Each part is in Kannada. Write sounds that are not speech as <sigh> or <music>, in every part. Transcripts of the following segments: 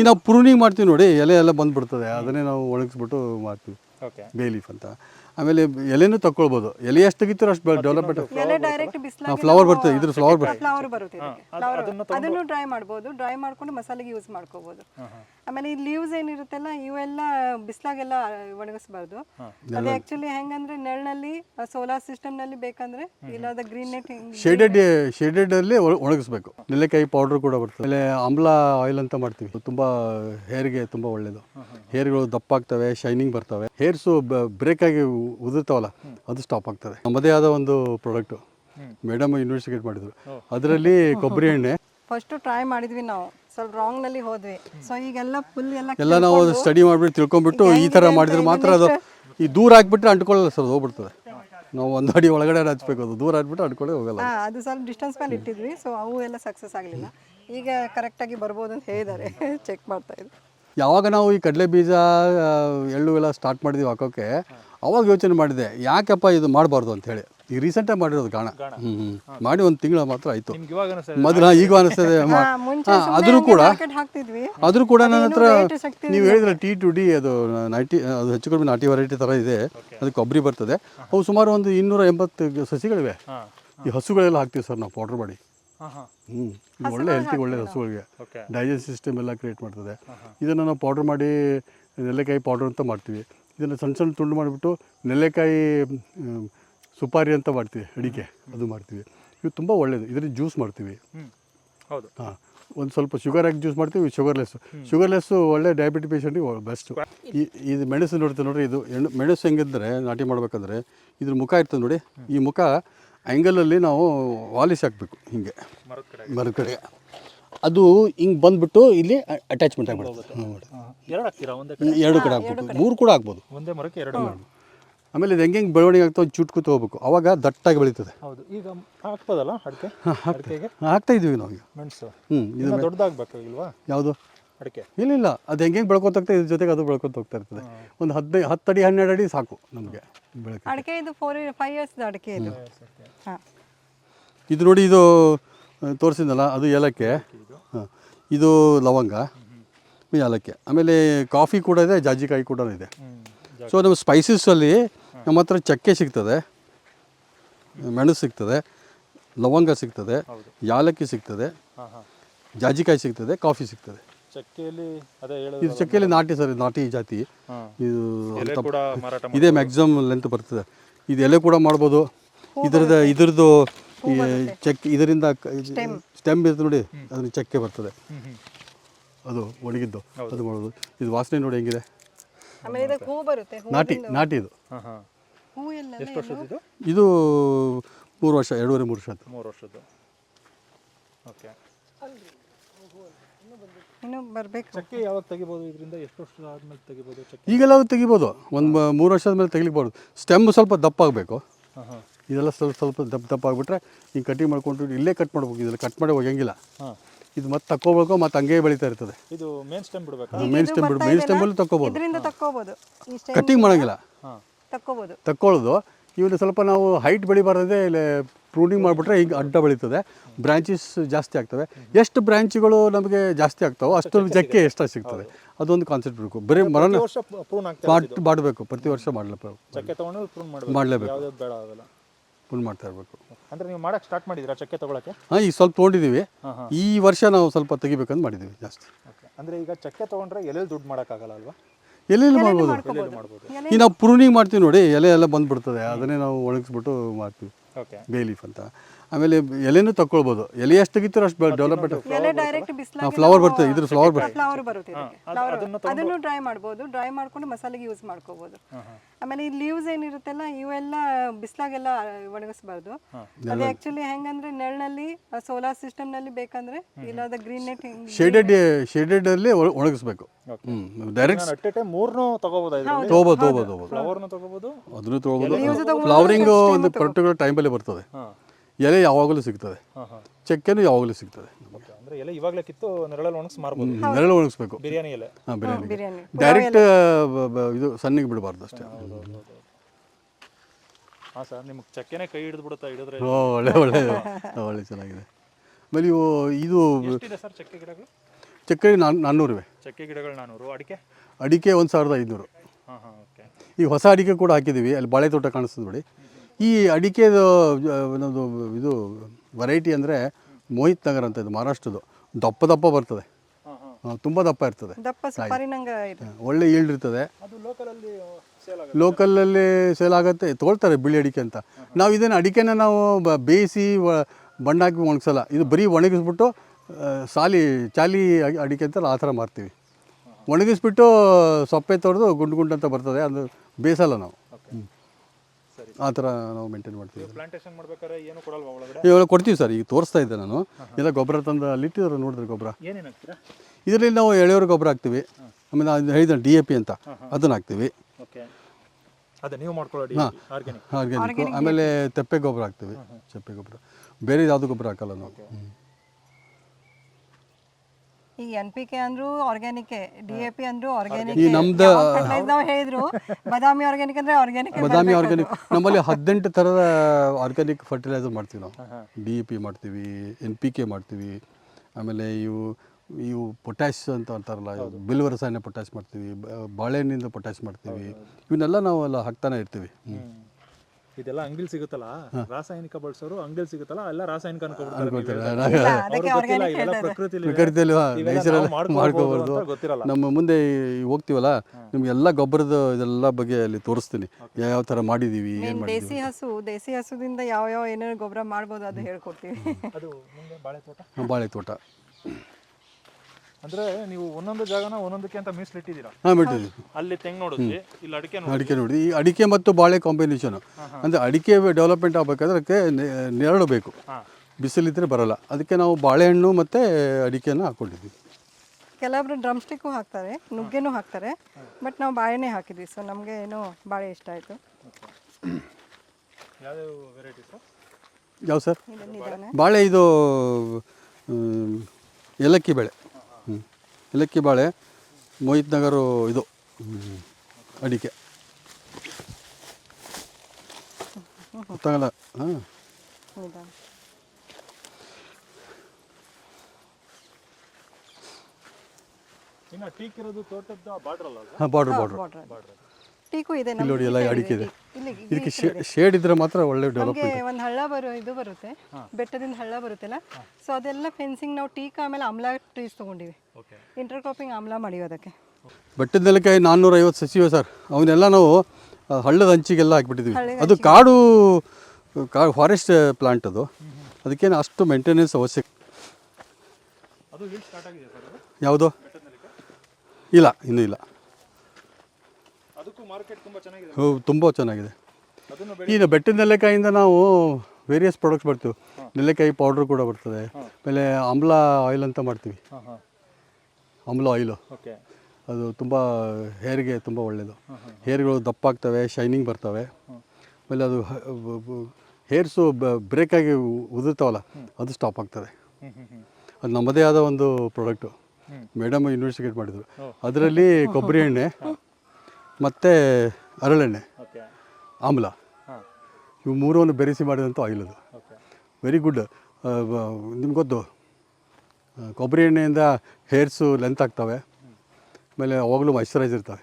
ಈ ನಾವು ಪ್ರೂನಿಂಗ್ ಮಾಡ್ತೀವಿ ನೋಡಿ ಎಲೆ ಎಲ್ಲ ಬಂದ್ಬಿಡ್ತದೆ. ಅದನ್ನೇ ನಾವು ಒಣಗಿಸ್ಬಿಟ್ಟು ಮಾಡ್ತೀವಿ. ಓಕೆ. ಬೇ ಲೀಫ್ ಅಂತ. ಆಮೇಲೆ ಎಲೆನೂ ತಗೊಳ್ಬೋದು ಎಲೆ ಎಷ್ಟು ತೆಗಿತೀರೋ ಅಷ್ಟು ಡೆವಲಪ್ಮೆಂಟ್ ಎಲೆ ಡೈರೆಕ್ಟ್ ಫ್ಲವರ್ ಬರ್ತದೆ ಇದ್ರ ಫ್ಲವರ್ ಬರ್ತದೆ ಅದನ್ನು ಡ್ರೈ ಮಾಡ್ಬೋದು. ಡ್ರೈ ಮಾಡ್ಕೊಂಡು ಮಸಾಲೆಗೆ ಯೂಸ್ ಮಾಡ್ಕೋಬಹುದು ಆಮೇಲೆ ಈ ಲೀವ್ಸ್ ಏನಿರುತ್ತಲ್ಲ ಇವೆಲ್ಲ ಬಿಸಿಲಾಗೆಲ್ಲ ಒಣಗಿಸ್ಬಾರ್ದು. ಅದು ಆಕ್ಚುಲಿ ಹೆಂಗಂದ್ರೆ ನೆರಳಲ್ಲಿ ಸೋಲಾರ್ ಸಿಸ್ಟಮ್ನಲ್ಲಿ ಬೇಕಂದ್ರೆ ಇಲ್ಲದ ಗ್ರೀನ್ ನೆಟ್ ಶೇಡೆಡ್ ಶೇಡೆಡ್ ಅಲ್ಲಿ ಒಣ- ಒಣಗಿಸ್ಬೇಕು. ನೆಲ್ಲಿಕಾಯಿ ಪೌಡರ್ ಕೂಡ ಬರ್ತದೆ. ಆಮೇಲೆ ಆಮ್ಲ ಆಯಿಲ್ ಅಂತ ಮಾಡ್ತೀವಿ. ತುಂಬಾ ಹೇರ್ಗೆ ತುಂಬಾ ಒಳ್ಳೇದು. ಹೇರ್ಗಳು ದಪ್ಪ ಆಗ್ತವೆ ಶೈನಿಂಗ್ ಬರ್ತವೆ. ಹೇರ್ಸು ಬ್ರೇಕ್ ಆಗಿ ಉದುರ್ತಾವಲ್ಲ ಅದು ಸ್ಟಾಪ್ ಆಗ್ತದೆ. ನಮ್ಮದೇ ಆದ ಒಂದು ಪ್ರಾಡಕ್ಟ್ ಮೇಡಮ್ ಇನ್ವೆಸ್ಟಿಗೇಟ್ ಮಾಡಿದ್ರು. ಅದರಲ್ಲಿ <laughs> ಕೊಬ್ಬರಿ ಎಣ್ಣೆ. ಫಸ್ಟ್ ಟ್ರೈ ಮಾಡಿದ್ವಿ ನಾವು. ಸ್ವಲ್ಪ ರಾಂಗ್ನಲ್ಲಿ ಹೋದ್ವಿ. ಸೊ ಈಗೆಲ್ಲ ಫುಲ್ ಎಲ್ಲ ಎಲ್ಲ ನಾವು ಸ್ಟಡಿ ಮಾಡ್ಬಿಟ್ಟು ತಿಳ್ಕೊಂಡ್ಬಿಟ್ಟು ಈ ತರ ಮಾಡಿದ್ರೆ ಮಾತ್ರ ಅದು ಈ ದೂರ ಹಾಕ್ಬಿಟ್ರೆ ಅಂಟ್ಕೊಳ್ಳಲ್ಲ ಸರ್ ಅದು ಹೋಗ್ಬಿಡ್ತದೆ. ನಾವು ಒಂದು ಅಡಿ ಒಳಗಡೆ ಹಚ್ಬೇಕು ಅದು ದೂರ ಹಾಕ್ಬಿಟ್ಟು ಅಂಟ್ಕೊಳ್ಳೆ ಹೋಗಲ್ಲ. ಹಾ ಅದು ಸ್ವಲ್ಪ ಡಿಸ್ಟೆನ್ಸ್ ಮೇಲೆ ಇಟ್ಟಿದ್ವಿ ಸೊ ಅವು ಎಲ್ಲ ಸಕ್ಸಸ್ ಆಗಲಿಲ್ಲ. ಈಗ ಕರೆಕ್ಟಾಗಿ ಬರ್ಬೋದು ಅಂತ ಹೇಳಿದ್ದಾರೆ ಚೆಕ್ ಮಾಡ್ತಾ ಇದ್ವಿ. ಯಾವಾಗ ನಾವು ಈ ಕಡಲೆ ಬೀಜ ಎಳ್ಳು ಎಲ್ಲ ಸ್ಟಾರ್ಟ್ ಮಾಡಿದ್ವಿ ಹಾಕೋಕ್ಕೆ ಅವಾಗ ಯೋಚನೆ ಮಾಡಿದೆ ಯಾಕಪ್ಪ ಇದು ಮಾಡಬಾರ್ದು? ಅಂತ ಹೇಳಿ. ಈಗ ರೀಸೆಂಟಾಗಿ ಮಾಡಿರೋದು ಗಾಣ. ಹ್ಞೂ ಮಾಡಿ ಒಂದು ತಿಂಗಳ ಮಾತ್ರ ಆಯಿತು. ನಿಮ್ಗೆ ಇವಾಗ ಅನಿಸ್ತದೆ ಮೊದಲು ಈಗ ಅನಿಸ್ತದೆ ಆದರೂ ಕೂಡ ಆದ್ರೂ ಹಾಕ್ತಿದ್ವಿ. ಆದರೂ ಕೂಡ ನನ್ನ ಹತ್ರ ನೀವು ಹೇಳಿದ್ರೆ ಟಿ ಟು ಡಿ ಅದು ನೈಟಿ ಅದು ಹೆಚ್ಚು ಕಡಿಮೆ ನಾಟಿ ವೆರೈಟಿ ಥರ ಇದೆ. ಅದು ಕೊಬ್ಬರಿ ಬರ್ತದೆ. ಅವು ಸುಮಾರು ಒಂದು ಇನ್ನೂರ ಎಂಬತ್ತು ಸಸಿಗಳಿವೆ. ಹಾಂ ಈ ಹಸುಗಳೆಲ್ಲ ಹಾಕ್ತೀವಿ ಸರ್ ನಾವು ಪೌಡ್ರ್ ಮಾಡಿ. ಹ್ಮ್ ಹಾಂ. ಹ್ಞೂ ಇದು ಒಳ್ಳೆ ಹೆಲ್ತಿಗೆ ಒಳ್ಳೆ ಹಸುಗಳಿಗೆ. ಓಕೆ ಡೈಜೆಸ್ಟ್ ಸಿಸ್ಟಮ್ ಎಲ್ಲ ಕ್ರಿಯೇಟ್ ಮಾಡ್ತದೆ. ಇದನ್ನು ನಾವು ಪೌಡ್ರ್ ಮಾಡಿ ನೆಲ್ಲೆಕಾಯಿ ಪೌಡ್ರ್ ಅಂತ ಮಾಡ್ತೀವಿ. ಇದನ್ನು ಸಣ್ಣ ಸಣ್ಣ ತುಂಡು ಮಾಡಿಬಿಟ್ಟು ನೆಲ್ಲೆಕಾಯಿ ಸುಪಾರಿ ಅಂತ ಮಾಡ್ತೀವಿ ಅಡಿಕೆ ಅದು ಮಾಡ್ತೀವಿ. ಇವು ತುಂಬ ಒಳ್ಳೆಯದು ಇದರಲ್ಲಿ ಜ್ಯೂಸ್ ಮಾಡ್ತೀವಿ. ಹೌದು. ಹಾಂ ಒಂದು ಸ್ವಲ್ಪ ಶುಗರ್ ಹಾಕಿ ಜ್ಯೂಸ್ ಮಾಡ್ತೀವಿ ಶುಗರ್ಲೆಸ್ಸು ಶುಗರ್ಲೆಸ್ಸು ಒಳ್ಳೆ ಡಯಾಬಿಟಿ ಪೇಷಂಟಿಗೆ ಬೆಸ್ಟು ಈ ಇದು ಮೆಣಸು ನೋಡ್ತೀವಿ ನೋಡಿರಿ ಇದು ಎಣ್ಣೆ ಮೆಣಸು ಹೆಂಗಿದ್ರೆ ನಾಟಿ ಮಾಡಬೇಕಂದ್ರೆ ಇದ್ರ ಮುಖ ಇರ್ತದೆ ನೋಡಿ. ಈ ಮುಖ ಆ್ಯಂಗಲಲ್ಲಿ ನಾವು ವಾಲಿಶ್ ಹಾಕಬೇಕು ಹಿಂಗೆ. ಮರದ ಕಡೆಗೆ ಅದು ಹಿಂಗೆ ಬಂದ್ಬಿಟ್ಟು ಇಲ್ಲಿ ಅಟ್ಯಾಚ್ಮೆಂಟ್ ಆಗಿಬಿಡುತ್ತೆ ಎರಡು ಹಾಕ್ತೀರಾ? ಒಂದೇ ಕಡೆ? ಎರಡು ಕಡೆ ಹಾಕ್ಬೇಕು ಮೂರು ಕೂಡ ಆಗ್ಬೋದು. ಒಂದೇ ಮರಕ್ಕೆ ಎರಡು ಆಮೇಲೆ ಇದು ಹೆಂಗೆ ಹೆಂಗೆ ಬೆಳವಣಿಗೆ ಒಂದು ಚುಟ್ಕು ತೊಗೋಬೇಕು. ಅವಾಗ ದಟ್ಟಾಗಿ ಬೆಳೀತದೆ. ಹೌದು. ಈಗ ಹಾಕ್ಬೋದಲ್ಲ ಅಡಿಕೆ? ಅಡಿಕೆಗೆ? ಹಾಕ್ತಾ ಇದೀವಿ ನಾವು ಈಗ. ಮೆಣಸು. ಹ್ಞೂ ಇದು ದೊಡ್ಡದಾಗಬೇಕು ಇಲ್ವಾ? ಯಾವುದು? ಅಡಿಕೆ. ಇಲ್ಲ ಇಲ್ಲ. ಅದು ಹೆಂಗೆ ಹೆಂಗೆ ಬೆಳ್ಕೊತ ಹೋಗ್ತಾ ಇದ್ರ ಜೊತೆಗೆ ಅದು ಬೆಳ್ಕೊತ ಹೋಗ್ತಾ ಇರ್ತದೆ. ಒಂದು ಹದಿನೈದು ಹತ್ತು ಅಡಿ ಹನ್ನೆರಡು ಅಡಿ ಸಾಕು ನಮಗೆ ಬೆಳಕು ಅಡಿಕೆ ಇದು ಫೋರ್ ಫೈವ್ ಇಯರ್ಸ್ ಅಡಿಕೆ ಇದು. ಹಾ ಇದು ನೋಡಿ ಇದು ತೋರಿಸಿದ್ನಲ್ಲ ಅದು ಏಲಕ್ಕೆ. ಇದು ಲವಂಗ ಏಲಕ್ಕಿ ಆಮೇಲೆ ಕಾಫಿ ಕೂಡ ಇದೆ ಜಾಜಿಕಾಯಿ ಕೂಡ ಇದೆ. ಸೊ ನಮ್ಮ ಸ್ಪೈಸಸಲ್ಲಿ ನಮ್ಮ ಹತ್ರ ಚಕ್ಕೆ ಸಿಗ್ತದೆ ಮೆಣಸು ಸಿಗ್ತದೆ ಲವಂಗ ಸಿಗ್ತದೆ ಯಾಲಕ್ಕಿ ಸಿಗ್ತದೆ ಜಾಜಿಕಾಯಿ ಸಿಗ್ತದೆ ಕಾಫಿ ಸಿಗ್ತದೆ. ಇದು ಚಕ್ಕೆಯಲ್ಲಿ ನಾಟಿ ಸರ್ ಇದು ನಾಟಿ ಜಾತಿ. ಇದು ಇದೇ ಮ್ಯಾಕ್ಸಿಮಮ್ ಲೆಂತ್ ಬರ್ತದೆ. ಇದು ಎಲೆ ಕೂಡ ಮಾಡ್ಬೋದು. ಇದ್ರದ್ದು ಇದ್ರದ್ದು ಈ ಚಕ್ಕೆ ಇದರಿಂದ ಸ್ಟೆಮ್ ಇರ್ತದೆ ನೋಡಿ ಅದನ್ನ ಚಕ್ಕೆ ಬರ್ತದೆ. ಅದು ಒಣಗಿದ್ದು ಅದು ಮಾಡೋದು ಇದು ವಾಸನೆ ನೋಡಿ ಹೆಂಗಿದೆ. ನಾಟಿ ನಾಟಿ ಇದು. ಇದು? ಮೂರು ವರ್ಷ ಎರಡೂವರೆ ಮೂರು ವರ್ಷ ಮೂರು ವರ್ಷದ್ದು. ಓಕೆ. ಇನ್ನು ಬರ್ಬೇಕು. ಚಕ್ಕೆ ಯಾವಾಗ ತೆಗಿಬೋದು ಇದರಿಂದ? ಎಷ್ಟು ವರ್ಷ ಆದ್ಮೇಲೆ ತೆಗಿಬೋದು ಚಕ್ಕೆ? ಈಗೆಲ್ಲ ತೆಗಿಬೋದು. ಒಂದು ಮೂರು ವರ್ಷದ ಮೇಲೆ ತೆಗಿಲಿಕ್ಬೋದು. ಸ್ಟೆಮ್ ಸ್ವಲ್ಪ ದಪ್ಪ ಆಗಬೇಕು ಇದೆಲ್ಲ ಸ್ವಲ್ಪ ಸ್ವಲ್ಪ ದಪ್ಪ ದಪ್ಪ ಆಗಿಬಿಟ್ರೆ ಹಿಂಗೆ ಕಟಿಂಗ್ ಮಾಡ್ಕೊಂಡು ಇಲ್ಲೇ ಕಟ್ ಮಾಡ್ಬೇಕು. ಇದೆಲ್ಲ ಕಟ್ ಮಾಡಿ ಹೋಗಂಗಿಲ್ಲ ಹಾಂ. ಇದು ಮತ್ತೆ ತಕ್ಕೋಬೇಕು ಮತ್ತೆ ಹಂಗೆ ಬೆಳೀತಾ ಇರ್ತದೆ. ಇದು ಮೇನ್ ಸ್ಟೆಮ್ ಬಿಡಬೇಕು? ಮೇನ್ ಸ್ಟೆಮ್ ಬಿಡು ಮೇನ್ ಸ್ಟೆಮಲ್ಲಿ ತಕ್ಕೋಬೋದು. ಇದರಿಂದ ತಕ್ಕೋಬಹುದು ಕಟಿಂಗ್ ಮಾಡೋಂಗಿಲ್ಲ. ಹಾಂ. ತಕ್ಕೋಬಹುದು ತಕ್ಕೊಳ್ಳೋದು. ಇವನು ಸ್ವಲ್ಪ ನಾವು ಹೈಟ್ ಬೆಳಿಬಾರ್ದೆ ಇಲ್ಲಿ ಪ್ರೂನಿಂಗ್ ಮಾಡಿಬಿಟ್ರೆ ಹಿಂಗೆ ಅಡ್ಡ ಬೆಳೀತದೆ. ಬ್ರಾಂಚಸ್ ಜಾಸ್ತಿ ಆಗ್ತವೆ. ಎಷ್ಟು ಬ್ರಾಂಚ್ಗಳು ನಮಗೆ ಜಾಸ್ತಿ ಆಗ್ತಾವೋ ಅಷ್ಟು ಜಕ್ಕೆ ಎಷ್ಟು ಸಿಗ್ತದೆ. ಅದೊಂದು ಕಾನ್ಸೆಪ್ಟ್ ಬೇಕು ಬರೀ ಮರನ ಮಾಡಬೇಕು ಪ್ರತಿ ವರ್ಷ ಮಾಡಲೇಬೇಕು. ಮಾಡಲೇಬೇಕು ಫುಲ್ ಮಾಡ್ತಾ ಇರಬೇಕು. ಅಂದ್ರೆ ನೀವು ಮಾಡಕ್ಕೆ ಸ್ಟಾರ್ಟ್ ಮಾಡಿದ್ದೀರಾ ಚಕ್ಕೆ ತಗೊಳಕ್ಕೆ? ಹಾಂ ಈಗ ಸ್ವಲ್ಪ ತೊಗೊಂಡಿದ್ದೀವಿ. ಹಾಂ ಹಾಂ. ಈ ವರ್ಷ ನಾವು ಸ್ವಲ್ಪ ತೆಗಿಬೇಕಂತ ಮಾಡಿದ್ದೀವಿ ಜಾಸ್ತಿ. ಓಕೆ. ಅಂದ್ರೆ ಈಗ ಚಕ್ಕೆ ತಗೊಂಡ್ರೆ ಎಲ್ಲೆಲ್ಲಿ ದುಡ್ಡು ಮಾಡೋಕ್ಕಾಗಲ್ಲ ಅಲ್ವಾ? ಎಲ್ಲೆಲ್ಲಿ ಮಾಡ್ಬೋದು. ಎಲ್ಲೆಲ್ಲಿ ಮಾಡ್ಬೋದು. ಈ ನಾವು ಪ್ರೂನಿಂಗ್ ಮಾಡ್ತೀವಿ ನೋಡಿ ಎಲೆ ಎಲ್ಲ ಬಂದ್ಬಿಡ್ತದೆ. ಅದನ್ನೇ ನಾವು ಒಣಗಿಸ್ಬಿಟ್ಟು ಮಾಡ್ತೀವಿ. ಓಕೆ. ಬೇ ಲೀಫ್ ಅಂತ. ಆಮೇಲೆ ಎಲೆನೂ ತಕೊಳ್ಬೋದು ಎಲೆ ಎಷ್ಟು ತೆಗಿತೀರೋ ಅಷ್ಟು ಡೆವಲಪ್ಮೆಂಟ್ ಎಲೆ ಡೈರೆಕ್ಟ್ ಬಿಸಿಲಾಗ ಫ್ಲವರ್ ಬರ್ತದೆ ಇದ್ರ ಫ್ಲವರ್ ಬರ್ತದೆ ಫ್ಲವರ್ ಬರುತ್ತೆ ಅದನ್ನು ಡ್ರೈ ಮಾಡ್ಬೋದು. ಡ್ರೈ ಮಾಡ್ಕೊಂಡು ಮಸಾಲೆಗೆ ಯೂಸ್ ಮಾಡ್ಕೋಬಹುದು ಆಮೇಲೆ ಈ ಲೀವ್ಸ್ ಏನಿರುತ್ತಲ್ಲ ಇವೆಲ್ಲ ಬಿಸಿಲಾಗೆಲ್ಲ ಒಣಗಿಸ್ಬಾರ್ದು. ಅದು ಆಕ್ಚುಲಿ ಹೆಂಗಂದ್ರೆ ನೆರಳಲ್ಲಿ ಸೋಲಾರ್ ಸಿಸ್ಟಮ್ನಲ್ಲಿ ಬೇಕಂದ್ರೆ ಇಲ್ಲದ ಗ್ರೀನ್ ನೆಟ್ ಶೇಡೆಡ್ ಶೇಡೆಡ್ ಅಲ್ಲಿ ಒಣಗಿಸಬೇಕು. ಒಣಗಿಸ್ಬೇಕು ಡೈರೆಕ್ಟ್ ನಾನು ಅಟ್ ಎ ಟೈಮ್ ಫ್ಲವರ್ನು ತಗೋಬೋದು ಅದನ್ನು ತಗೋಬಹುದು ಫ್ಲವರಿಂಗ್ ಒಂದು ಪರ್ಟಿಕ್ಯುಲರ್ ಟೈಮಲ್ಲಿ ಬರ್ತದೆ. ಎಲೆ ಯಾವಾಗಲೂ ಸಿಗ್ತದೆ. ಚಕ್ಕೆನೂ ಯಾವಾಗಲೂ ಸಿಗ್ತದೆ. ಅಂದ್ರೆ ಎಲೆ ಇವಾಗಲೇ ಕಿತ್ತು ನೆರಳಲ್ಲಿ ಒಣಗಿಸಿ ಮಾರ್ಬೋದು ನೆರಳು ಒಣಗಿಸ್ಬೇಕು. ಬಿರಿಯಾನಿ ಎಲೆ. ಹಾಂ ಬಿರಿಯಾನಿ. ಡೈರೆಕ್ಟ್ ಇದು ಸಣ್ಣಗೆ ಬಿಡಬಾರ್ದು ಅಷ್ಟೇ. ಹಾಂ ಸರ್ ನಿಮ್ಗೆ ಚಕ್ಕೆನೇ ಕೈ ಹಿಡಿದು ಬಿಡುತ್ತಾ ಹಿಡಿದ್ರೆ? ಓ ಒಳ್ಳೆ ಒಳ್ಳೆ ಒಳ್ಳೆ ಚೆನ್ನಾಗಿದೆ. ಆಮೇಲೆ ಇವು ಇದು ಎಷ್ಟಿದೆ ಸರ್ ಚಕ್ಕೆ ಗಿಡಗಳು? ಚಕ್ಕೆ ನಾನ್ ನಾನ್ನೂರಿವೆ. ಚಕ್ಕೆ ಗಿಡಗಳು ನಾನೂರು ಅಡಿಕೆ? ಅಡಿಕೆ ಒಂದು ಸಾವಿರದ ಐದುನೂರು. ಹಾಂ ಹಾಂ ಓಕೆ ಈ ಹೊಸ ಅಡಿಕೆ ಕೂಡ ಹಾಕಿದೀವಿ. ಅಲ್ಲಿ ಬಾಳೆ ತೋಟ ಕಾಣಿಸ್ತದೆ ನೋಡಿ. ಈ ಅಡಿಕೆದು ನಮ್ಮದು ಇದು ವೆರೈಟಿ ಅಂದರೆ ಮೋಹಿತ್ ನಗರ್ ಅಂತ ಇದು ಮಹಾರಾಷ್ಟ್ರದ್ದು. ದಪ್ಪ ದಪ್ಪ ಬರ್ತದೆ. ಹಾಂ ಹಾಂ. ತುಂಬ ದಪ್ಪ ಇರ್ತದೆ. ದಪ್ಪ ಸುಪಾರಿನಂಗ ಇದೆ ಒಳ್ಳೆ ಈಲ್ಡ್ ಇರ್ತದೆ. ಅದು ಲೋಕಲಲ್ಲಿ ಸೇಲ್ ಆಗುತ್ತೆ? ತೋಳ್ತಾರೆ ಸೇಲ್ ಆಗುತ್ತೆ. ತೊಗೊಳ್ತಾರೆ ಬಿಳಿ ಅಡಿಕೆ ಅಂತ. ನಾವು ಇದನ್ನು ಅಡಿಕೆನ ನಾವು ಬೇಯಿಸಿ ಬಣ್ಣಾಕಿ ಬಣ್ಣ ಹಾಕಿ ಒಣಗಿಸಲ್ಲ. ಇದು ಬರೀ ಒಣಗಿಸ್ಬಿಟ್ಟು ಸಾಲಿ ಚಾಲಿ ಅಡಿ- ಅಡಿಕೆ ಅಂತ ಆ ಥರ ಮಾರ್ತೀವಿ. ಒಣಗಿಸ್ಬಿಟ್ಟು ಸೊಪ್ಪೆ ತೊಡೆದು ಗುಂಡು ಗುಂಡು ಅಂತ ಬರ್ತದೆ. ಅದು ಬೇಯಿಸಲ್ಲ ನಾವು. ಸರಿ. ಆ ಥರ ನಾವು ಮೇಂಟೈನ್ ಮಾಡ್ತೀವಿ. ಪ್ಲಾಂಟೇಶನ್ ಮಾಡ್ಬೇಕಾದ್ರೆ ಏನು ಕೊಡಲ್ವಾ ಒಳಗಡೆ? ಇವಾಗ ಕೊಡ್ತೀವಿ ಸರ್ ಈಗ ತೋರಿಸ್ತಾ ಇದ್ದೆ ನಾನು. ಎಲ್ಲ ಗೊಬ್ಬರ ತಂದು ಅಲ್ಲಿಟ್ಟಿದ್ರು ನೋಡಿದ್ರೆ ಗೊಬ್ಬರ. ಏನೇನು ಹಾಕ್ತೀರಾ? ಇದರಲ್ಲಿ ನಾವು ಎಳೆಯೋರು ಗೊಬ್ಬರ ಹಾಕ್ತೀವಿ. ಆಮೇಲೆ ಹೇಳಿದ ಡಿ ಎ ಪಿ ಅಂತ. ಅದನ್ನು ಹಾಕ್ತೀವಿ. ಓಕೆ ಅದೇ ನೀವು ಮಾಡ್ಕೊಳ್ಳಿ ಆರ್ಗ್ಯಾನಿಕ್ ಆರ್ಗ್ಯಾನಿಕ್ ಆಮೇಲೆ ತೆಪ್ಪೆ ಗೊಬ್ಬರ ಹಾಕ್ತೀವಿ. ತೆಪ್ಪೆ ಗೊಬ್ಬರ. ಬೇರೆ ಯಾವುದು ಗೊಬ್ಬರ ಹಾಕಲ್ಲ ನಾವು. ಈಗ ಎನ್ ಪಿ ಕೆ ಅಂದ್ರು ಆರ್ಗ್ಯಾನಿಕ್ ಡಿ ಎ ಪಿ ಅಂದ್ರು ಆರ್ಗ್ಯಾನಿಕ್ ಈ ನಮ್ದು ನಾವು ಹೇಳಿದ್ರು ಬಾದಾಮಿ ಆರ್ಗ್ಯಾನಿಕ್ ಅಂದ್ರೆ ಆರ್ಗ್ಯಾನಿಕ್ ಬಾದಾಮಿ ಆರ್ಗ್ಯಾನಿಕ್ ನಮ್ಮಲ್ಲಿ ಹದಿನೆಂಟು ಥರದ ಆರ್ಗ್ಯಾನಿಕ್ ಫರ್ಟಿಲೈಸರ್ ಮಾಡ್ತೀವಿ ನಾವು. ಡಿ ಎ ಪಿ ಮಾಡ್ತೀವಿ ಎನ್ ಪಿ ಕೆ ಮಾಡ್ತೀವಿ. ಆಮೇಲೆ ಇವು ಇವು ಪೊಟ್ಯಾಶ್ ಅಂತ ಅಂತಾರಲ್ಲ ಬಿಲ್ವ ರಸಾಯನ ಪೊಟ್ಯಾಶ್ ಮಾಡ್ತೀವಿ ಬಾಳೆಹಣ್ಣಿಂದ ಪೊಟ್ಯಾಶ್ ಮಾಡ್ತೀವಿ. ಇವನ್ನೆಲ್ಲ ನಾವು ಎಲ್ಲ ಹಾಕ್ತಾನೆ ಇರ್ತೀವಿ. ಹ್ಮ್. ಇದೆಲ್ಲ ಅಂಗಿಲ್ ಸಿಗುತ್ತಲ್ಲ? ರಾಸಾಯನಿಕ ಬಳಸೋರು ಅಂಗಿಲ್ ಸಿಗುತ್ತಲ್ಲ ಎಲ್ಲ ರಾಸಾಯನಿಕ ಗೊತ್ತಿರಲ್ಲ. ನಮ್ಮ ಮುಂದೆ ಹೋಗ್ತಿವಲ್ಲ ನಿಮ್ಗೆ ಎಲ್ಲ ಗೊಬ್ಬರದ ಇದೆಲ್ಲ ಬಗ್ಗೆ ಅಲ್ಲಿ ತೋರಿಸ್ತೀನಿ. ಯಾವ ತರ ಮಾಡಿದೀವಿ ಏನು ದೇಸಿ ಹಸು ದೇಸಿ ಹಸುದಿಂದ ಯಾವ ಯಾವ ಏನೇನು ಗೊಬ್ಬರ ಮಾಡ್ಬೋದು ಅದು ಹೇಳ್ಕೊಡ್ತೀವಿ. ಅದು ಮುಂದೆ ಬಾಳೆ ತೋಟ ಬಾಳೆ ತೋಟ ಅಂದ್ರೆ ನೀವು ಒಂದೊಂದು ಜಾಗನ ಒಂದೊಂದಕ್ಕೆ ಅಂತ ಮೀಸಲಿಟ್ಟಿದ್ದೀರಾ? ಹಾಂ ಬಿಟ್ಟಿದ್ದೀವಿ ಅಲ್ಲಿ ತೆಂಗ್ ನೋಡಿದ್ವಿ ಇಲ್ಲಿ ಅಡಿಕೆ ನೋಡಿದ್ವಿ ಅಡಿಕೆ ನೋಡಿ ಈ ಅಡಿಕೆ ಮತ್ತು ಬಾಳೆ ಕಾಂಬಿನೇಷನ್ ಅಂದರೆ ಅಡಿಕೆ ಡೆವಲಪ್ಮೆಂಟ್ ಆಗ್ಬೇಕಾದ್ರೆ ಅದಕ್ಕೆ ನೆ- ನೆರಳು ಬೇಕು. ಹಾ. ಬಿಸಿಲಿದ್ರೆ ಬರಲ್ಲ. ಅದಕ್ಕೆ ನಾವು ಬಾಳೆಹಣ್ಣು ಮತ್ತು ಅಡಿಕೆಯನ್ನು ಹಾಕೊಂಡಿದ್ದೀವಿ. ಕೆಲವೊಬ್ರು ಡ್ರಮ್ ಸ್ಟಿಕ್ಕು ಹಾಕ್ತಾರೆ ನುಗ್ಗೆನೂ ಹಾಕ್ತಾರೆ ಬಟ್ ನಾವು ಬಾಳೆನೇ ಹಾಕಿದ್ವಿ ಸೊ ನಮಗೆ ಏನು ಬಾಳೆ ಇಷ್ಟ ಆಯಿತು. ಯಾವ್ಯಾವ ವೆರೈಟಿ ಯಾವ ಸರ್? ನಿಧಾನ ಬಾಳೆ ಇದು ಏಲಕ್ಕಿ ಬೆಳೆ. ಏಲಕ್ಕಿ ಬಾಳೆ ಮೊಹಿತ್ ನಗರು ಇದು. ಹ್ಮ್, ಅಡಿಕೆ. ಗೊತ್ತಾಗಲ್ಲ. ಹಾಂ? ಹಾಂ ಬಾರ್ಡ್ರ್. Border border. ಟೀಕು ಇದೆ ಇಲ್ಲಿ ನೋಡಿ ಎಲ್ಲ ಅಡಿಕೆ ಇದೆ. ಇದಕ್ಕೆ ಶೇಡ್ ಇದ್ರೆ ಮಾತ್ರ ಒಳ್ಳೆ ಡೆವಲಪ್ ನಮಗೆ ಒಂದು ಹಳ್ಳ ಬರೋ ಇದು ಬರುತ್ತೆ ಬೆಟ್ಟದಿಂದ ಹಳ್ಳ ಬರುತ್ತಲ್ಲ ಸೊ ಅದೆಲ್ಲ ಫೆನ್ಸಿಂಗ್ ನಾವು ಟೀಕ್ ಆಮೇಲೆ ಆಮ್ಲ ಟ್ರೀಸ್ ತೊಗೊಂಡಿವಿ. ಓಕೆ ಇಂಟರ್ ಕ್ರಾಪಿಂಗ್ ಆಮ್ಲ ಮಾಡಿವಿ ಅದಕ್ಕೆ. ಬೆಟ್ಟದ ನೆಲಕಾಯಿ ನಾನ್ನೂರೈವತ್ತು ಸಸಿವೆ ಸರ್. ಅವನ್ನೆಲ್ಲ ನಾವು ಹಳ್ಳದ ಹಂಚಿಗೆಲ್ಲ ಹಾಕ್ಬಿಟ್ಟಿದ್ವಿ. ಅದು ಕಾಡು ಕಾ ಫಾರೆಸ್ಟ್ ಪ್ಲಾಂಟ್ ಅದು. ಅದಕ್ಕೇನು ಅಷ್ಟು ಮೇಂಟೆನೆನ್ಸ್ ಅವಶ್ಯಕ ಅದು ಇಲ್ಲಿ ಸ್ಟಾರ್ಟ್ ಆಗಿದೆ ಸರ್ ಅದು? ಯಾವುದು? ಇಲ್ಲ ಇನ್ನೂ ಇಲ್ಲ. ಮಾರ್ಕೆಟ್ ತುಂಬಾ ಚೆನ್ನಾಗಿದೆ. ಈಗ ಬೆಟ್ಟದ ನೆಲೆಕಾಯಿಂದ ನಾವು ವೇರಿಯಸ್ ಪ್ರಾಡಕ್ಟ್ಸ್ ಬರ್ತೀವಿ. ನೆಲೆಕಾಯಿ ಪೌಡ್ರ್ ಕೂಡ ಬರ್ತದೆ. ಆಮೇಲೆ ಆಮ್ಲ ಆಯಿಲ್ ಅಂತ ಮಾಡ್ತೀವಿ. ಆಮ್ಲ ಆಯಿಲು ಅದು ತುಂಬ ಹೇರ್ಗೆ ತುಂಬ ಒಳ್ಳೆಯದು ಹೇರ್ಗಳು ದಪ್ಪ ಆಗ್ತವೆ ಶೈನಿಂಗ್ ಬರ್ತವೆ. ಆಮೇಲೆ ಅದು ಹೇರ್ಸು ಬ್ರೇಕಾಗಿ ಉದುರ್ತಾವಲ್ಲ ಅದು ಸ್ಟಾಪ್ ಆಗ್ತದೆ. ಹ್ಞೂ ಹ್ಞೂ ಹ್ಞೂ ಅದು ನಮ್ಮದೇ ಆದ ಒಂದು ಪ್ರಾಡಕ್ಟು ಮೇಡಮ್ ಇನ್ವೆಸ್ಟಿಗೇಟ್ ಮಾಡಿದರು. ಅದರಲ್ಲಿ ಕೊಬ್ಬರಿ ಎಣ್ಣೆ ಮತ್ತು ಹರಳೆಣ್ಣೆ ಓಕೆ ಆಮ್ಲ. ಹಾಂ. ಇವು ಮೂರನ್ನು ಬೆರೆಸಿ ಮಾಡಿದಂಥ ಆಯಿಲ್ ಅದು. ಓಕೆ ವೆರಿ ಗುಡ್ ನಿಮ್ಗೆ ಗೊತ್ತು ಕೊಬ್ಬರಿ ಎಣ್ಣೆಯಿಂದ ಹೇರ್ಸು ಲೆಂತ್ ಆಗ್ತವೆ. ಆಮೇಲೆ ಅವಾಗಲೂ ಮಾಯ್ಶ್ಚರೈಸ್ ಇರ್ತವೆ.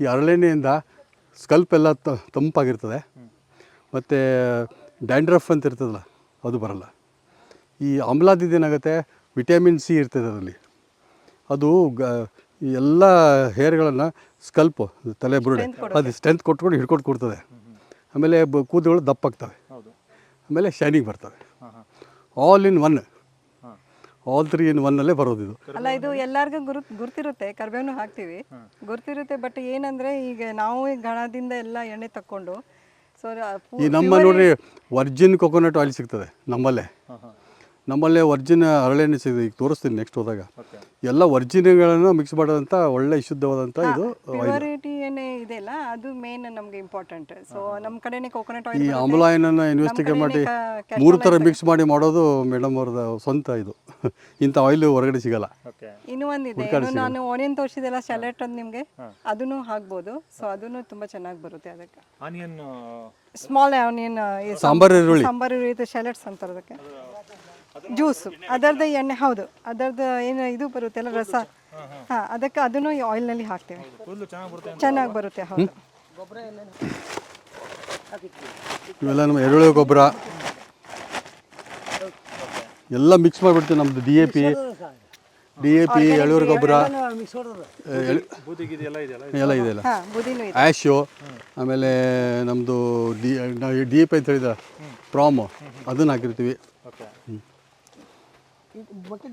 ಈ ಹರಳೆಣ್ಣೆಯಿಂದ ಸ್ಕಲ್ಪ್ ಎಲ್ಲ ತಂಪಾಗಿರ್ತದೆ. ಮತ್ತು ಡ್ಯಾಂಡ್ರಫ್ ಅಂತ ಇರ್ತದಲ್ಲ ಅದು ಬರಲ್ಲ. ಈ ಆಮ್ಲಾದಿದ್ದು ಏನಾಗುತ್ತೆ ವಿಟಮಿನ್ ಸಿ ಇರ್ತದೆ ಅದರಲ್ಲಿ. ಅದು ಗ ಎಲ್ಲ ಹೇರ್ಗಳನ್ನು ಸ್ಕಲ್ಪು ತಲೆ ಬುರುಡೆ. ಅದು ಸ್ಟ್ರೆಂತ್ ಕೊಟ್ಕೊಂಡು ಹಿಡ್ಕೊಂಡು ಕೊಡ್ತದೆ ಆಮೇಲೆ ಬ ಕೂದಲುಗಳು ದಪ್ಪಾಗ್ತವೆ. ಆಮೇಲೆ ಶೈನಿಂಗ್ ಬರ್ತವೆ. All in one all three in ಒನ್ನಲ್ಲೇ ಬರೋದು ಇದು. ಅಲ್ಲ ಇದು ಎಲ್ಲರಿಗೂ ಗುರು ಗುರ್ತಿರುತ್ತೆ. ಕರ್ಬೇವನು ಹಾಕ್ತೀವಿ. ಗುರ್ತಿರುತ್ತೆ ಬಟ್ ಏನಂದ್ರೆ ಈಗ ನಾವು ಗಣದಿಂದ ಎಲ್ಲ ಎಣ್ಣೆ ತಕ್ಕೊಂಡು ಸೊ ಈ ನಮ್ಮ ನೋಡಿ ವರ್ಜಿನ್ ಕೊಕೊನಟ್ ಆಯಿಲ್ ಸಿಗ್ತದೆ ನಮ್ಮಲ್ಲೇ. ನಮ್ಮಲ್ಲೇ ವರ್ಜಿನ ಹರಳೆಣ್ಣೆ ಸಿಗುತ್ತೆ ಈಗ ತೋರಿಸ್ತೀನಿ ನೆಕ್ಸ್ಟ್ ಹೋದಾಗ. ಎಲ್ಲ ವರ್ಜಿನ್ಗಳನ್ನು ಮಿಕ್ಸ್ ಮಾಡೋದಂಥ ಒಳ್ಳೆ ಶುದ್ಧವಾದಂಥ ಇದು ಪ್ಯೂರಿಟಿ ಏನೇ ಇದೆಯಲ್ಲ ಅದು ಮೇನ್ ನಮಗೆ ಇಂಪಾರ್ಟೆಂಟ್ ಸೊ ನಮ್ಮ ಕಡೆನೇ ಕೋಕೋನಟ್ ಈ ಆಯಿಲ್ ಆಮ್ಲಾಯನನ್ನು ಇನ್ವೆಸ್ಟಿಗೇಟ್ ಮಾಡಿ ಮೂರು ಥರ ಮಿಕ್ಸ್ ಮಾಡಿ ಮಾಡೋದು ಮೇಡಮ್ ಅವ್ರದ ಸ್ವಂತ ಇದು. <laughs> ಇಂಥ ಆಯಿಲ್ ಹೊರಗಡೆ ಸಿಗಲ್ಲ. ಇನ್ನೂ ಒಂದಿದೆ ಇನ್ನು ನಾನು ಆನಿಯನ್ ತೋರಿಸಿದೆಲ್ಲ ಸ್ಯಾಲೆಟ್ ಅದು ನಿಮಗೆ ಅದನ್ನು ಹಾಕ್ಬೋದು. ಸೊ ಅದನ್ನು ತುಂಬ ಚೆನ್ನಾಗಿ ಬರುತ್ತೆ ಅದಕ್ಕೆ. ಆನಿಯನ್ ಸ್ಮಾಲ್ ಆನಿಯನ್ ಸಾಂಬಾರ್ ಈರುಳ್ಳಿ. ಸಾಂಬಾರು ಇದು ಸ್ಯಾಲೆಟ್ಸ್ ಅಂತಾರೆ ಅದಕ್ಕೆ ಜ್ಯೂಸು ಅದರದ್ದು ಎಣ್ಣೆ ಹೌದು. ಅದರದ್ದು ಏನು ಇದು ಬರುತ್ತೆ ಅಲ್ಲ ರಸ. ಹಾಂ ಅದಕ್ಕೆ ಅದನ್ನು ಈ ಆಯಿಲ್ನಲ್ಲಿ ಹಾಕ್ತೇವೆ. ಕೂದಲು ಚೆನ್ನಾಗಿ ಬರುತ್ತೆ ಚೆನ್ನಾಗಿ ಬರುತ್ತೆ ಹೌದು. ಇವೆಲ್ಲ ನಮ್ಮ ಎರೆಹುಳ ಗೊಬ್ಬರ. ಎಲ್ಲ ಮಿಕ್ಸ್ ಮಾಡಿಬಿಡ್ತೀವಿ ನಮ್ಮದು D A P D A P ಎಳೂರು ಗೊಬ್ಬರ. ಎಲ್ಲ ಇದೆಯಲ್ಲ? ಆ್ಯಶು ಆಮೇಲೆ ನಮ್ಮದು ಡಿ ಡಿ ಎ ಪಿ ಅಂತ ಹೇಳಿದ ಪ್ರಾಮು ಅದನ್ನು ಹಾಕಿರ್ತೀವಿ. ಓಕೆ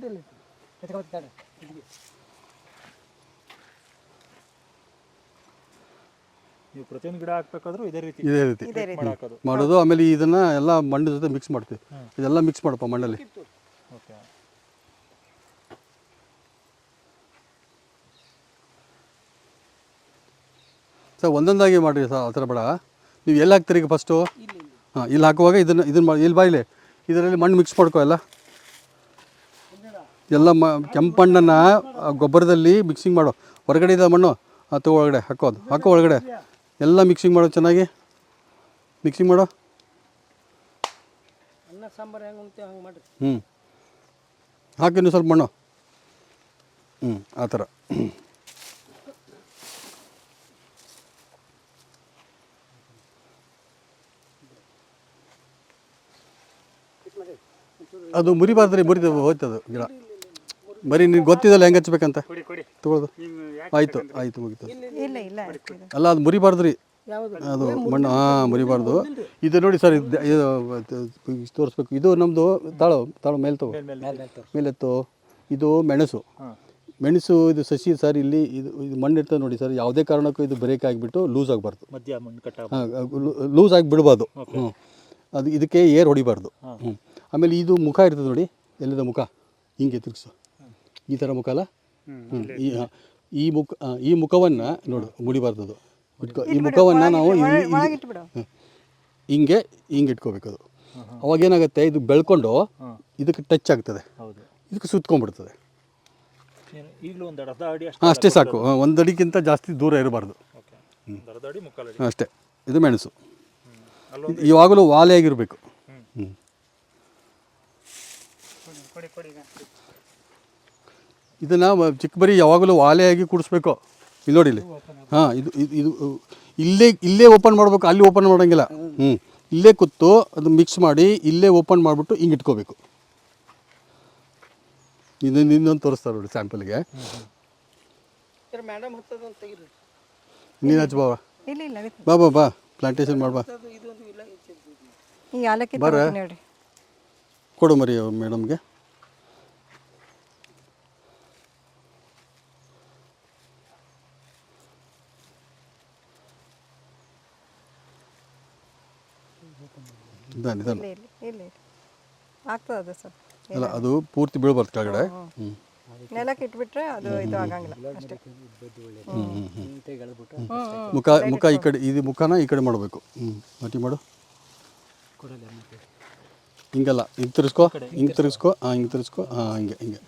ನೀವು ಪ್ರತಿಯೊಂದು ಗಿಡ ಹಾಕ್ಬೇಕಾದ್ರೂ ಇದೇ ರೀತಿ ಇದೇ ರೀತಿ. ಇದೇ ರೀತಿ. ಮಾಡಿ ಹಾಕೋದು ಮಾಡೋದು ಆಮೇಲೆ ಇದನ್ನ ಎಲ್ಲ ಮಣ್ಣಿನ ಜೊತೆ ಮಿಕ್ಸ್ ಮಾಡ್ತೀವಿ. ಇದೆಲ್ಲ ಮಿಕ್ಸ್ ಮಾಡಪ್ಪ ಮಣ್ಣಲ್ಲಿ ಓಕೆ. ಸರ್ ಒಂದೊಂದಾಗಿ ಮಾಡಿರಿ ಸರ್ ಆ ಥರ ಬೇಡ. ನೀವು ಎಲ್ಲಿ ಹಾಕ್ತೀರಿ ಈಗ ಫಸ್ಟು ಹಾಂ ಇಲ್ಲಿ ಹಾಕುವಾಗ ಇದನ್ನು ಇದನ್ನ ಮಾಡಿ ಇಲ್ಲಿ ಬಾಯಿಲೆ ಇದರಲ್ಲಿ ಮಣ್ಣು ಮಿಕ್ಸ್ ಮಾಡ್ಕೋ ಎಲ್ಲ. ಎಲ್ಲ ಮ ಕೆಂಪು ಮಣ್ಣನ್ನು ಗೊಬ್ಬರದಲ್ಲಿ ಮಿಕ್ಸಿಂಗ್ ಮಾಡು. ಹೊರಗಡೆ ಇದೆ ಮಣ್ಣು ಅಥವಾ ಒಳಗಡೆ ಹಾಕೋದು. ಹಾಕೋ ಒಳಗಡೆ. ಎಲ್ಲ ಮಿಕ್ಸಿಂಗ್ ಮಾಡೋ ಚೆನ್ನಾಗಿ. ಮಿಕ್ಸಿಂಗ್ ಮಾಡೋ. ಅನ್ನ ಸಾಂಬಾರು ಹೆಂಗೆ ಉಣ್ತೀವಿ ಹಂಗೆ ಮಾಡಿರಿ. ಹ್ಞೂ ಹಾಕಿ ನೀವು ಸ್ವಲ್ಪ ಮಣ್ಣು. ಹ್ಞೂ ಆ ಥರ. ಅದು ಮುರಿಬಾರ್ದ್ರಿ ಮುರಿದು ಹೋಯ್ತದು ಗಿಡ. ಬರೀ ನಿನ್ಗೆ ಗೊತ್ತಿದಲ್ಲ ಹೆಂಗೆ ಹಚ್ಬೇಕಂತ? ತಗೊಳ್ದು. ಆಯ್ತು ಆಯ್ತು ಆಯಿತು ಆಯಿತು ಮುಗಿತು. ಇಲ್ಲ ಇಲ್ಲ ಅಲ್ಲ ಅದು ಮುರಿಬಾರ್ದು ರೀ ಅದು ಮಣ್ಣು ಹಾಂ ಮುರಿಬಾರ್ದು. ಇದು ನೋಡಿ ಸರ್ ಇದು ತೋರಿಸ್ಬೇಕು. ಇದು ನಮ್ಮದು ತಾಳು ತಾಳು ಮೇಲೆ ತಗೋ. ಮೇಲೆತ್ತು ಇದು ಮೆಣಸು. ಮೆಣಸು ಇದು ಸಸಿ ಸರ್ ಇಲ್ಲಿ ಇದು ಇದು ಮಣ್ಣು ಇರ್ತದೆ ನೋಡಿ ಸರ್ ಯಾವುದೇ ಕಾರಣಕ್ಕೂ ಇದು ಬ್ರೇಕ್ ಆಗಿಬಿಟ್ಟು ಲೂಸ್ ಆಗಬಾರ್ದು. ಮಧ್ಯ ಮಣ್ಣು ಕಟ್ಟ ಹಾಂ ಲೂಸ್ ಆಗಿ ಬಿಡ್ಬಾರ್ದು ಹ್ಞೂ ಅದು ಇದಕ್ಕೆ ಏರ್ ಹೊಡಿಬಾರ್ದು. ಹ್ಞೂ ಆಮೇಲೆ ಇದು ಮುಖ ಇರ್ತದೆ ನೋಡಿ ಎಲ್ಲದ ಮುಖ? ಹಿಂಗೆ ತಿರುಗಿಸು. ಈ ಥರ ಮುಖ ಅಲ್ಲ? ಹ್ಞೂ ಈ ಹಾಂ, ಈ ಮುಖ ಆ, ಈ ಮುಖವನ್ನು ನೋಡು ಮುಡಿಬಾರ್ದು ಅದು ಇಟ್ಕೊ ಈ ಮುಖವನ್ನು ನಾವು ಇಲ್ಲಿ- ಇಲ್ಲಿ- ಒಳಗಿಟ್ಬಿಡು. ಹ್ಮ್. ಹಿಂಗೆ ಹಿಂಗೆ ಇಟ್ಕೋಬೇಕು ಅದು. ಅವಾಗ ಏನಾಗುತ್ತೆ ಇದು ಬೆಳ್ಕೊಂಡು ಇದಕ್ಕೆ ಟಚ್ ಆಗ್ತದೆ. ಹೌದು. ಇದಕ್ಕೆ ಸುತ್ಕೊಂಡ್ಬಿಡ್ತದೆ. ಏನು ಈಗಲೂ ಒಂದು ಅರ್ಧ ಅಡಿ ಅಷ್ಟು ಹಾಂ ಅಷ್ಟೇ ಸಾಕು. ಒಂದಡಿಗಿಂತ ಒಂದು ಅಡಿಗಿಂತ ಜಾಸ್ತಿ ದೂರ ಇರಬಾರ್ದು. ಓಕೆ. ಒಂದು ಅರ್ಧ ಅಡಿ ಮುಕ್ಕಾಲು ಅಡಿ. ಅಷ್ಟೇ. ಇದು ಮೆಣಸು. ಇವಾಗಲೂ ಯಾವಾಗಲೂ ವಾಲೆ ಆಗಿರಬೇಕು ಹ್ಞೂ ಕೊಡಿ ಕೊಡಿ ಈಗ. ಇದನ್ನು ಚಿಕ್ಕ ಬರಿ ಯಾವಾಗಲೂ ವಾಲೆಯಾಗಿ ಕೂಡಿಸ್ಬೇಕು. ಇಲ್ಲಿ ನೋಡಿ ಇಲ್ಲಿ. ಹಾಂ ಇದು ಇದು ಇದು ಇಲ್ಲೇ ಇಲ್ಲೇ ಓಪನ್ ಮಾಡಬೇಕು ಅಲ್ಲಿ ಓಪನ್ ಮಾಡೋಂಗಿಲ್ಲ. ಹ್ಞೂ ಇಲ್ಲೇ ಕೂತು ಅದು ಮಿಕ್ಸ್ ಮಾಡಿ ಇಲ್ಲೇ ಓಪನ್ ಮಾಡಿಬಿಟ್ಟು ಹಿಂಗೆ ಇಟ್ಕೋಬೇಕು. ಇನ್ನೊಂದು ಇನ್ನೊಂದು ತೋರಿಸ್ತಾರೆ ನೋಡಿ ಸ್ಯಾಂಪಲ್ಗೆ ನೀನು ಹಚ್ಚ ಬಾ ಇಲ್ಲ ಇಲ್ಲ ಬಾ ಬಾ ಬಾ. ಪ್ಲಾಂಟೇಶನ್ ಮಾಡ್ಬಾ ಬರ. ಕೊಡು ಮರಿ ಮೇಡಮ್ಗೆ ಇಲ್ಲ ಇಲ್ಲ ಇಲ್ಲ ಆಗ್ತದೆ ಅದು ಅಲ್ಲ ಅದು ಪೂರ್ತಿ ಬೀಳ್ಬಾರ್ದು ಕೆಳಗಡೆ? ಹ್ಞೂ ನೆಲಕ್ಕೆ ಇಟ್ಬಿಟ್ರೆ ಅದು ಇದು ಆಗಂಗಿಲ್ಲ ಅಷ್ಟೇ. ಮುಖ ಮುಖ ಈ ಕಡೆ ಇದು ಮುಖನ ಈ ಕಡೆ ಮಾಡಬೇಕು. ಹ್ಞೂ ಮಟ್ಟಿ ಮಾಡು. ಹಿಂಗಲ್ಲ ಹಿಂಗೆ ತಿರ್ಸ್ಕೊ ಹಿಂಗೆ ತಿರ್ಸ್ಕೊ ಹಾಂ ಹಿಂಗೆ ತಿರ್ಸ್ಕೊ ಹಾಂ ಹಿಂಗೆ ಹಿಂಗೆ.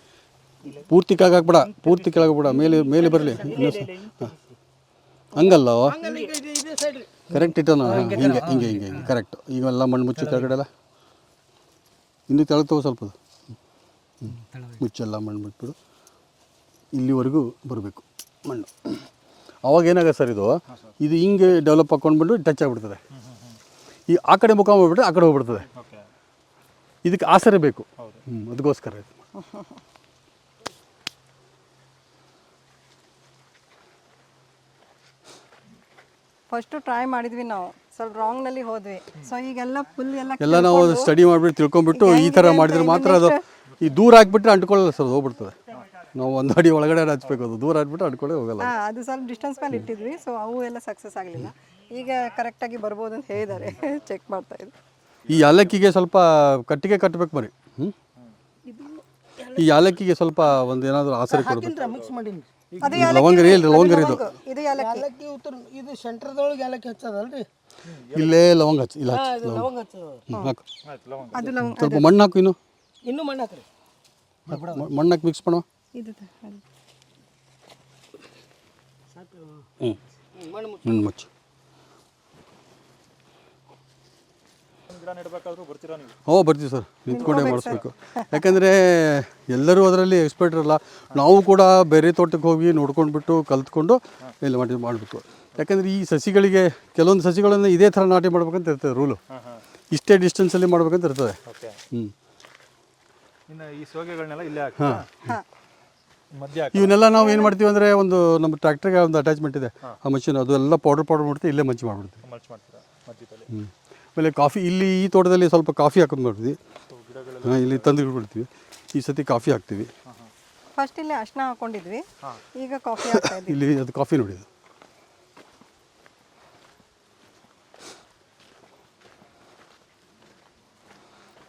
ಪೂರ್ತಿ ಕೆಳಗೆ ಪೂರ್ತಿ ಕೆಳಗೆ ಹಾಕ್ಬೇಡ ಮೇಲೆ ಮೇಲೆ ಬರಲಿ. ಹಾಂ. ಹಂಗಲ್ಲ ಇದೇ ಸೈಡ್. ರೀ ಕರೆಕ್ಟ್ ಇಟ್ಟನ ಹಿಂಗೆ ಹಿಂಗೆ ಹಿಂಗೆ ಹಿಂಗೆ. ಕರೆಕ್ಟ್ ಈಗೆಲ್ಲ ಮಣ್ಣು ಮುಚ್ಚಿ ಕೆಳಗಡೆ ಎಲ್ಲ? ಇನ್ನೂ ತೆಳಗೆ ತಗೋ ಸ್ವಲ್ಪ. ಮುಚ್ಚೆಲ್ಲ ಮಣ್ಣು ಮುಚ್ಚಿಬಿಡು. ಇಲ್ಲಿವರೆಗೂ ಬರಬೇಕು ಮಣ್ಣು. ಅವಾಗ ಏನಾಗುತ್ತೆ ಸರ್ ಇದು? ಇದು ಹಿಂಗೆ ಡೆವಲಪ್ ಹಾಕ್ಕೊಂಡ್ಬಿಟ್ಟು ಟಚ್ ಆಗಿಬಿಡ್ತದೆ. ಈ ಆ ಕಡೆ ಮುಖ ಹೋಗ್ಬಿಟ್ರೆ ಆ ಕಡೆ ಹೋಗ್ಬಿಡ್ತದೆ. ಇದಕ್ಕೆ ಆಸರೆ ಬೇಕು. ಹ್ಞೂ ಅದಕ್ಕೋಸ್ಕರ <laughs> ಫಸ್ಟು ಟ್ರೈ ಮಾಡಿದ್ವಿ ನಾವು. ಸ್ವಲ್ಪ ರಾಂಗ್ನಲ್ಲಿ ಹೋದ್ವಿ. ಸೊ ಈಗೆಲ್ಲ ಫುಲ್ ಎಲ್ಲ ಎಲ್ಲ ನಾವು ಸ್ಟಡಿ ಮಾಡಿಬಿಟ್ಟು ತಿಳ್ಕೊಂಬಿಟ್ಟು ಈ ಥರ ಮಾಡಿದ್ರೆ ಮಾತ್ರ ಅದು ಈ ದೂರ ಹಾಕ್ಬಿಟ್ರೆ ಅಂಟ್ಕೊಳ್ಳಲ್ಲ ಸರ್ ಹೋಗ್ಬಿಡ್ತದೆ. ನಾವು ಒಂದು ಅಡಿ ಒಳಗಡೆ ಹಚ್ಬೇಕು ಅದು ದೂರ ಹಾಕ್ಬಿಟ್ಟು ಅಂಟ್ಕೊಳ್ಳೆ ಹೋಗಲ್ಲ. ಹಾಂ ಅದು ಸ್ವಲ್ಪ ಡಿಸ್ಟೆನ್ಸ್ ಮೇಲೆ ಇಟ್ಟಿದ್ವಿ. ಸೊ ಅವು ಎಲ್ಲ ಸಕ್ಸಸ್ ಆಗಲಿಲ್ಲ. ಈಗ ಕರೆಕ್ಟಾಗಿ ಬರ್ಬೋದು ಅಂತ ಹೇಳಿದ್ದಾರೆ. <laughs> ಚೆಕ್ ಮಾಡ್ತಾ ಇದ್ರು ಈ ಯಾಲಕ್ಕಿಗೆ ಸ್ವಲ್ಪ ಕಟ್ಟಿಗೆ ಕಟ್ಟಬೇಕು ಮರಿ ಹ್ಞೂ ಈ ಯಾಲಕ್ಕಿಗೆ ಸ್ವಲ್ಪ ಒಂದು ಏನಾದರೂ ಆಸರೆ ಕೊಡ್ತೀನಿ ಮಿಕ್ಸ್ ಅದು ಲವಂಗ ರೀ ಇಲ್ಲಿ ಲವಂಗ ರೀ ಇದು? ಇದು ಯಾಲಕ್ಕಿ ಏಲಕ್ಕಿ ಉತ್ತರ ಇದು ಸೆಂಟ್ರದೊಳಗೆ ಏಲಕ್ಕಿ ಹಚ್ಚದಲ್ರಿ? ಇಲ್ಲೇ ಲವಂಗ ಹಚ್ಚಿ ಇಲ್ಲ ಹಚ್ಚಿ ಇದು ಲವಂಗ. ಹಚ್ಚದ. ಹಾಕು. ಆಯ್ತು ಲವಂಗ. ಅದು ಲವಂಗ ಸ್ವಲ್ಪ ಮಣ್ಣು ಹಾಕು ಇನ್ನು. ಇನ್ನೂ ಮಣ್ಣು ಹಾಕ್ರಿ. ಮಣ್ಣು ಹಾಕಿ ಮಿಕ್ಸ್ ಮಾಡೋ ಇದು ತ- ಅದು. ಹ್ಞೂ ಮಣ್ಣು ಮುಚ್ಚು. ಹ್ಞೂ ಬರ್ತೀವಿ ಸರ್. ನಿಂತ್ಕೊಂಡೇ ಮಾಡಿಸ್ಬೇಕು. ಯಾಕಂದರೆ ಎಲ್ಲರೂ ಅದರಲ್ಲಿ ಎಕ್ಸ್ಪರ್ಟ್ ಇರಲ್ಲ. ನಾವು ಕೂಡ ಬೇರೆ ತೋಟಕ್ಕೆ ಹೋಗಿ ನೋಡ್ಕೊಂಡ್ಬಿಟ್ಟು ಕಲ್ತ್ಕೊಂಡು ಇಲ್ಲಿ ಮಾಡಿ ಮಾಡಬೇಕು ಯಾಕಂದರೆ ಈ ಸಸಿಗಳಿಗೆ ಕೆಲವೊಂದು ಸಸಿಗಳನ್ನು ಇದೇ ಥರ ನಾಟಿ ಮಾಡ್ಬೇಕಂತ ಇರ್ತದೆ ರೂಲು ಹಾಂ ಹಾಂ. ಇಷ್ಟೇ ಡಿಸ್ಟೆನ್ಸಲ್ಲಿ ಮಾಡ್ಬೇಕಂತ ಇರ್ತದೆ. ಓಕೆ. ಹ್ಞೂ ಇನ್ನು ಈ ಸೋಗೆಗಳನ್ನೆಲ್ಲ ಇಲ್ಲೇ ಹಾಂ. ಮಧ್ಯ ಹಾಕಿ ಇವನ್ನೆಲ್ಲ ನಾವು ಏನು ಮಾಡ್ತೀವಿ ಅಂದರೆ ಒಂದು ನಮ್ಮ ಟ್ರ್ಯಾಕ್ಟರ್ಗೆ ಒಂದು ಅಟ್ಯಾಚ್ಮೆಂಟ್ ಇದೆ. ಆ ಮಷಿನ್ ಎಲ್ಲ ಪೌಡರ್ ಪೌಡರ್ ಮಾಡ್ತೀವಿ ಇಲ್ಲೇ ಮಂಚಿ ಮಾಡಿಬಿಡ್ತೀವಿ. ಮಲ್ಚ್ ಮಾಡ್ತೀರಾ ಮಧ್ಯದಲ್ಲಿ? ಹ್ಞೂ ಆಮೇಲೆ ಕಾಫಿ ಇಲ್ಲಿ ಈ ತೋಟದಲ್ಲಿ ಸ್ವಲ್ಪ ಕಾಫಿ ಹಾಕೊಂಡು ಮಾಡ್ತೀವಿ ಹಾಂ ಇಲ್ಲಿ ತಂದು ಇಟ್ಬಿಡ್ತೀವಿ. ಈ ಸತಿ ಕಾಫಿ ಹಾಕ್ತೀವಿ. ಫಸ್ಟ್ ಇಲ್ಲಿ ಅರ್ಶಿನ ಹಾಕೊಂಡಿದ್ವಿ. ಈಗ ಕಾಫಿ ಹಾಕ್ತಾ ಇಲ್ಲಿ ಅದು ಕಾಫಿ ನೋಡಿ ಇದು